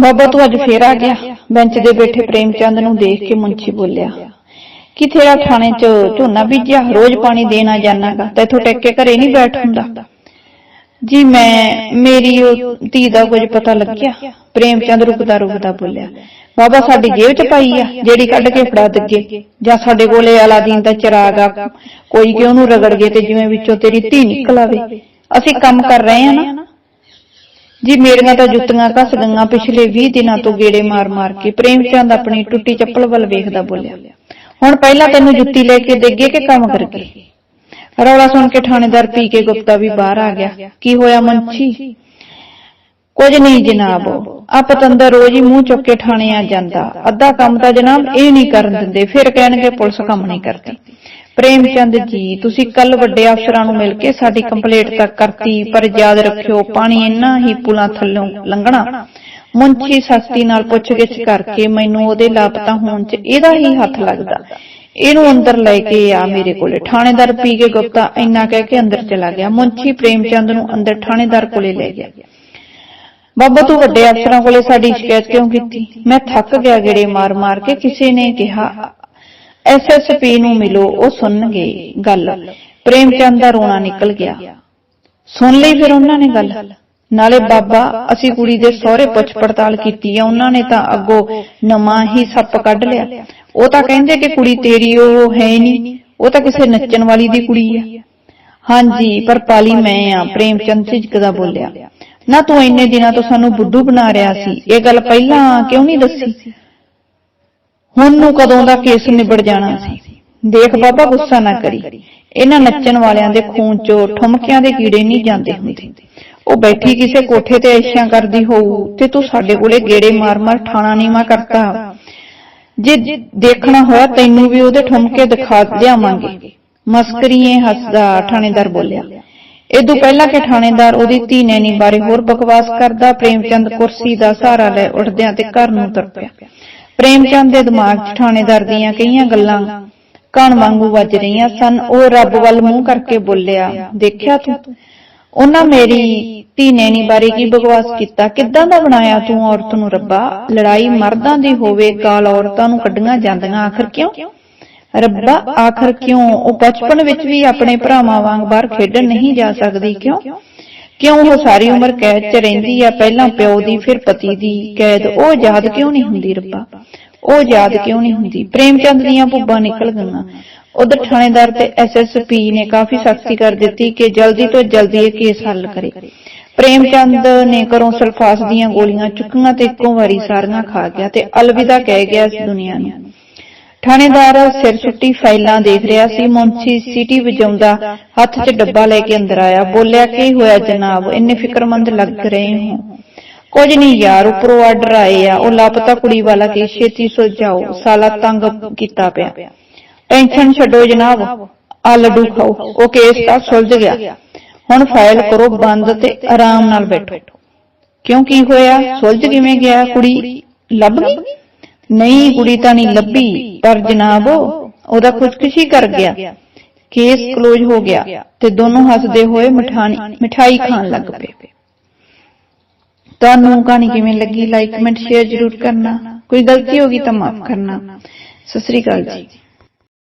ਬਾਬਾ ਤੂੰ ਅੱਜ ਫੇਰ ਆ ਗਿਆ। ਬੈਂਚ ਦੇ ਬੈਠੇ ਪ੍ਰੇਮ ਚੰਦ ਨੂੰ ਦੇਖ ਕੇ ਮੁੰਚੀ ਬੋਲਿਆ। ਕਿ ਤੇਰਾ ਥਾਣੇ 'ਚ? ਝੋਨਾ ਬੀਜਿਆ ਰੋਜ਼ ਪਾਣੀ ਦੇਣਾ ਜਾਣਾਗਾ ਤੈਥੋਂ ਟਿਕ ਕੇ ਘਰੇ ਨਹੀਂ ਬੈਠ ਹੁੰਦਾ ਜੀ ਮੈਂ ਮੇਰੀ ਧੀ ਦਾ ਕੁਝ ਪਤਾ ਲੱਗਿਆ। ਪ੍ਰੇਮ ਚੰਦ ਰੁਕਦਾ ਰੁਕਦਾ ਬੋਲਿਆ। ਬਾਬਾ ਸਾਡੀ ਜੇਬ 'ਚ ਪਾਈ ਆ, ਜਿਹੜੀ ਕੱਢ ਕੇ ਫੜਾ ਦਿੱਗੇ ਜਾਂ ਸਾਡੇ ਕੋਲੇ ਅਲਾਦੀਨ ਦਾ ਚਿਰਾਗ ਆ। ਕੋਈ ਕਿ ਉਹਨੂੰ ਰਗੜ ਗਏ ਤੇ ਜਿਵੇਂ ਵਿੱਚੋਂ ਤੇਰੀ ਧੀ ਨਿਕਲ ਆਵੇ। ਅਸੀਂ ਕੰਮ ਕਰ ਰਹੇ ਆ ਨਾ। ਜੀ, ਮੇਰੀਆਂ ਤਾਂ ਜੁੱਤੀਆਂ ਘਸ ਗਈਆਂ ਪਿਛਲੇ 20 ਦਿਨਾਂ ਤੋਂ ਗੇੜੇ ਮਾਰ-ਮਾਰ ਕੇ। ਪ੍ਰੇਮ ਚੰਦ ਆਪਣੀ ਟੁੱਟੀ ਚੱਪਲ ਵੱਲ ਵੇਖਦਾ ਬੋਲਿਆ, ਹੁਣ ਪਹਿਲਾਂ ਤੈਨੂੰ ਜੁੱਤੀ ਲੈ ਕੇ ਦੇਗੇ ਕਿ ਕੰਮ ਕਰਕੇ? ਰੌਲਾ ਸੁਣ ਕੇ ਥਾਣੇਦਾਰ ਪੀ ਕੇ ਗੁਪਤਾ ਵੀ ਬਾਹਰ ਆ ਗਿਆ। ਕੀ ਹੋਇਆ ਮੰਚੀ ਕੁਝ ਨਹੀਂ ਜਨਾਬ। ਆ ਪਤੰਦਰ ਰੋਜ਼ ਹੀ ਮੂੰਹ ਚੁੱਕ ਕੇ ਥਾਣੇ ਆ ਜਾਂਦਾ। ਅੱਧਾ ਕੰਮ ਤਾਂ ਜਨਾਬ ਇਹ ਨਹੀਂ ਕਰਨ ਦਿੰਦੇ ਫਿਰ ਕਹਿਣਗੇ ਪੁਲਿਸ ਕੰਮ ਨਹੀਂ ਕਰਦੀ। ਪ੍ਰੇਮ ਚੰਦ ਜੀ ਤੁਸੀਂ ਕੱਲ ਵੱਡੇ ਅਫਸਰਾਂ ਨੂੰ ਮਿਲ ਕੇ ਸਾਡੀ ਕੰਪਲੇਂਟ ਤੱਕ ਕਰਤੀ ਪਰ ਯਾਦ ਰੱਖਿਓ ਪਾਣੀ ਇੰਨਾ ਹੀ ਪੁਲਾਂ ਥੱਲੋਂ ਲੰਘਣਾ। ਮੁੰਚੀ ਸਖਤੀ ਨਾਲ ਪੁੱਛਗਿੱਛ ਕਰਕੇ ਮੈਨੂੰ ਉਹਦੇ ਲਾਪਤਾ ਹੋਣ 'ਚ ਇਹਦਾ ਹੀ ਹੱਥ ਲੱਗਦਾ। ਇਹਨੂੰ ਅੰਦਰ ਲੈ ਕੇ ਆ ਮੇਰੇ ਕੋਲੇ। ਥਾਣੇਦਾਰ ਪੀ ਕੇ ਗੁਪਤਾ ਇੰਨਾ ਕਹਿ ਕੇ ਅੰਦਰ ਚਲਾ ਗਿਆ। ਮੁੰਚੀ ਪ੍ਰੇਮ ਚੰਦ ਨੂੰ ਅੰਦਰ ਥਾਣੇਦਾਰ ਕੋਲੇ ਲੈ ਗਿਆ। ਬਾਬਾ ਤੂੰ ਵੱਡੇ ਅਫਸਰਾਂ ਕੋਲੇ ਸਾਡੀ ਸ਼ਿਕਾਇਤ ਕਿਉਂ ਕੀਤੀ? ਮੈਂ ਥੱਕ ਗਿਆ ਗੇੜੇ ਮਾਰ-ਮਾਰ ਕੇ ਕਿਸੇ ਨੇ ਕਿਹਾ। ਐਸਐਸਪੀ ਨੂੰ ਮਿਲੋ ਉਹ ਸੁਣਨਗੇ ਗੱਲ। ਪ੍ਰੇਮ ਚੰਦ ਦਾ ਰੋਣਾ ਨਿਕਲ ਗਿਆ। ਸੁਣ ਲਈ ਫਿਰ ਉਹਨਾਂ ਨੇ ਗੱਲ। ਨਾਲੇ ਬਾਬਾ ਅਸੀਂ ਕੁੜੀ ਦੇ ਸਹੁਰੇ ਪੁੱਛ ਪੜਤਾਲ ਕੀਤੀ ਆ ਉਹਨਾਂ ਨੇ ਤਾਂ ਅੱਗੋਂ ਨਵਾਂ ਹੀ ਸੱਪ ਕੱਢ ਲਿਆ। ਉਹ ਤਾਂ ਕਹਿੰਦੇ ਕਿ ਕੁੜੀ ਤੇਰੀ ਉਹ ਹੈ ਨਹੀਂ। ਉਹ ਤਾਂ ਕਿਸੇ ਨੱਚਣ ਵਾਲੀ ਦੀ ਕੁੜੀ ਆ। ਹਾਂਜੀ ਪਰ ਪਾਲੀ ਮੈਂ ਆ ਪ੍ਰੇਮ ਚੰਦ ਝਿਜਕਦਾ ਬੋਲਿਆ ਨਾ ਤੂੰ ਇੰਨੇ ਦਿਨਾਂ ਤੋਂ ਸਾਨੂੰ ਬੁੱਢੂ ਬਣਾ ਰਿਹਾ ਸੀ। ਇਹ ਗੱਲ ਪਹਿਲਾਂ ਕਿਉਂ ਨਹੀਂ ਦੱਸੀ? ਹੁਣ ਨੂੰ ਕਦੋਂ ਦਾ ਕੇਸ ਨਿਬੜ ਜਾਣਾ ਸੀ? ਦੇਖ ਬਾਬਾ ਗੁੱਸਾ ਨਾ ਕਰੀ। ਇਹਨਾਂ ਨੱਚਣ ਵਾਲਿਆਂ ਦੇ ਖੂਨ ਚੋਂ ਠੁਮਕਿਆਂ ਦੇ ਕੀੜੇ ਨਹੀਂ ਜਾਂਦੇ ਹੁੰਦੇ। ਉਹ ਬੈਠੀ ਕਿਸੇ ਕੋਠੇ ਤੇ ਐਸ਼ੀਆਂ ਕਰਦੀ ਹੋਊ, ਤੇ ਤੂੰ ਸਾਡੇ ਕੋਲੇ ਗੇੜੇ ਮਾਰ-ਮਾਰ ਠਾਣਾ ਨੀਵਾ ਕਰਤਾ। ਜੇ ਦੇਖਣਾ ਹੋਇਆ ਤੈਨੂੰ ਵੀ ਉਹਦੇ ਠੁਮਕੇ ਦਿਖਾ ਲਿਆਵਾਂਗੇ ਮਸਕਰੀਏ ਹੱਸਦਾ ਥਾਣੇਦਾਰ ਬੋਲਿਆ। ਇਦੋਂ ਪਹਿਲਾਂ ਕਿ ਥਾਣੇਦਾਰ ਉਹਦੀ ਧੀ ਨੈਣੀ ਬਾਰੇ ਹੋਰ ਬਕਵਾਸ ਕਰਦਾ, ਪ੍ਰੇਮਚੰਦ ਕੁਰਸੀ ਦਾ ਸਹਾਰਾ ਲੈ ਉੱਠਦਿਆਂ ਤੇ ਘਰ ਨੂੰ ਤੁਰ ਪਿਆ ਪ੍ਰੇਮਚੰਦ ਦੇ ਦਿਮਾਗ 'ਚ ਥਾਣੇਦਾਰ ਦੀਆਂ ਕਈਆਂ ਗੱਲਾਂ ਕਣ ਵਾਂਗੂ ਵੱਜ ਰਹੀਆਂ ਸਨ। ਉਹ ਰੱਬ ਵੱਲ ਮੂੰਹ ਕਰਕੇ ਬੋਲਿਆ, ਦੇਖਿਆ ਤੂੰ? ਉਹਨਾਂ ਮੇਰੀ ਧੀ ਨੈਣੀ ਬਾਰੇ ਕੀ ਬਕਵਾਸ ਕੀਤਾ? ਕਿੱਦਾਂ ਦਾ ਬਣਾਇਆ ਤੂੰ ਔਰਤ ਨੂੰ ਰੱਬਾ? ਲੜਾਈ ਮਰਦਾਂ ਦੀ ਹੋਵੇ, ਗਾਲ ਔਰਤਾਂ ਨੂੰ ਕੱਢੀਆਂ ਜਾਂਦੀਆਂ, ਆਖਰ ਕਿਉਂ? ਰੱਬਾ, ਆਖਰ ਕਿਉਂ? ਉਹ ਬਚਪਨ ਵਿੱਚ ਵੀ ਆਪਣੇ ਭਰਾਵਾਂ ਵਾਂਗ ਬਾਹਰ ਖੇਡਣ ਨਹੀਂ ਜਾ ਸਕਦੀ, ਕਿਉਂ? ਕਿਉਂ ਉਹ ਸਾਰੀ ਉਮਰ ਕੈਦ 'ਚ ਰਹਿੰਦੀ ਆ? ਪਹਿਲਾਂ ਪਿਓ ਦੀ, ਫਿਰ ਪਤੀ ਦੀ ਕੈਦ। ਉਹ ਯਾਦ ਕਿਉਂ ਨਹੀਂ ਹੁੰਦੀ ਰੱਬਾ? ਉਹ ਯਾਦ ਕਿਉਂ ਨਹੀਂ ਹੁੰਦੀ? ਪ੍ਰੇਮ ਚੰਦ ਦੀਆਂ ਭੁੱਬਾਂ ਨਿਕਲ ਗਈਆਂ। ਉਧਰ ਥਾਣੇਦਾਰ ਤੇ ਐਸਐਸਪੀ ਨੇ ਕਾਫੀ ਸਖਤੀ ਕਰ ਦਿੱਤੀ ਕਿ ਜਲਦੀ ਤੋਂ ਜਲਦੀ ਇਹ ਕੇਸ ਹੱਲ ਕਰੇ। ਪ੍ਰੇਮ ਚੰਦ ਨੇ ਘਰੋਂ ਸਲਫਾਸ ਦੀਆਂ ਗੋਲੀਆਂ ਚੁੱਕੀਆਂ ਤੇ ਇੱਕੋ ਵਾਰੀ ਸਾਰੀਆਂ ਖਾ ਗਿਆ ਤੇ ਅਲਵਿਦਾ ਕਹਿ ਗਿਆ ਇਸ ਦੁਨੀਆ ਨੂੰ। ਥਾਣੇਦਾਰ ਸਿਰ ਸੁੱਟੀ ਫਾਈਲਾਂ ਦੇਖ ਰਿਹਾ ਸੀ। ਮੁੰਸ਼ੀ ਸੀਟੀ ਵਜਾਉਂਦਾ ਹੱਥ 'ਚ ਡੱਬਾ ਲੈ ਕੇ ਅੰਦਰ ਆਇਆ। ਬੋਲਿਆ, ਕੀ ਹੋਇਆ ਜਨਾਬ? ਇੰਨੇ ਫਿਕਰਮੰਦ ਲੱਗ ਰਹੇ ਹੋ। ਕੁਝ ਨਹੀਂ ਯਾਰ, ਉੱਪਰੋਂ ਆਰਡਰ ਆਏ ਆ। ਉਹ ਲਾਪਤਾ ਕੁੜੀ ਵਾਲਾ ਕੇਸ ਛੇਤੀ ਸੁਲਝਾਓ। ਸਾਲਾ ਤੰਗ ਕੀਤਾ ਪਿਆ। ਟੈਨਸ਼ਨ ਛੱਡੋ ਜਨਾਬ। ਆ ਲੱਡੂ ਖਾਓ। ਉਹ ਕੇਸ ਤਾਂ ਸੁਲਝ ਗਿਆ। ਹੁਣ ਫਾਈਲ ਕਰੋ ਬੰਦ ਤੇ ਆਰਾਮ ਨਾਲ ਬੈਠੋ। ਕਿਉਂ ਕੀ ਹੋਇਆ? ਸੁਲਝ ਕਿਵੇਂ ਗਿਆ ਕੁੜੀ? ਲੱਭ ਗਈ? ਨਹੀਂ ਕੁੜੀ ਤਾਂ ਨਹੀਂ ਲੱਭੀ, ਪਰ ਜਨਾਬ, ਉਹਦਾ ਖੁਦਕੁਸ਼ੀ ਕਰ ਗਿਆ। ਕੇਸ ਕਲੋਜ਼ ਹੋ ਗਿਆ ਤੇ ਦੋਨੋਂ ਹੱਸਦੇ ਹੋਏ ਮਠਾਣੀ ਮਿਠਾਈ ਖਾਣ ਲੱਗ ਪਏ। ਤੁਹਾਨੂੰ ਕਹਾਣੀ ਕਿਵੇਂ ਲੱਗੀ? ਲਾਈਕ ਕਮੈਂਟ ਸ਼ੇਅਰ ਜ਼ਰੂਰ ਕਰਨਾ। ਕੋਈ ਗਲਤੀ ਹੋ ਗਈ ਤਾਂ ਮਾਫ ਕਰਨਾ। ਸਤਿ ਸ੍ਰੀ ਅਕਾਲ ਜੀ।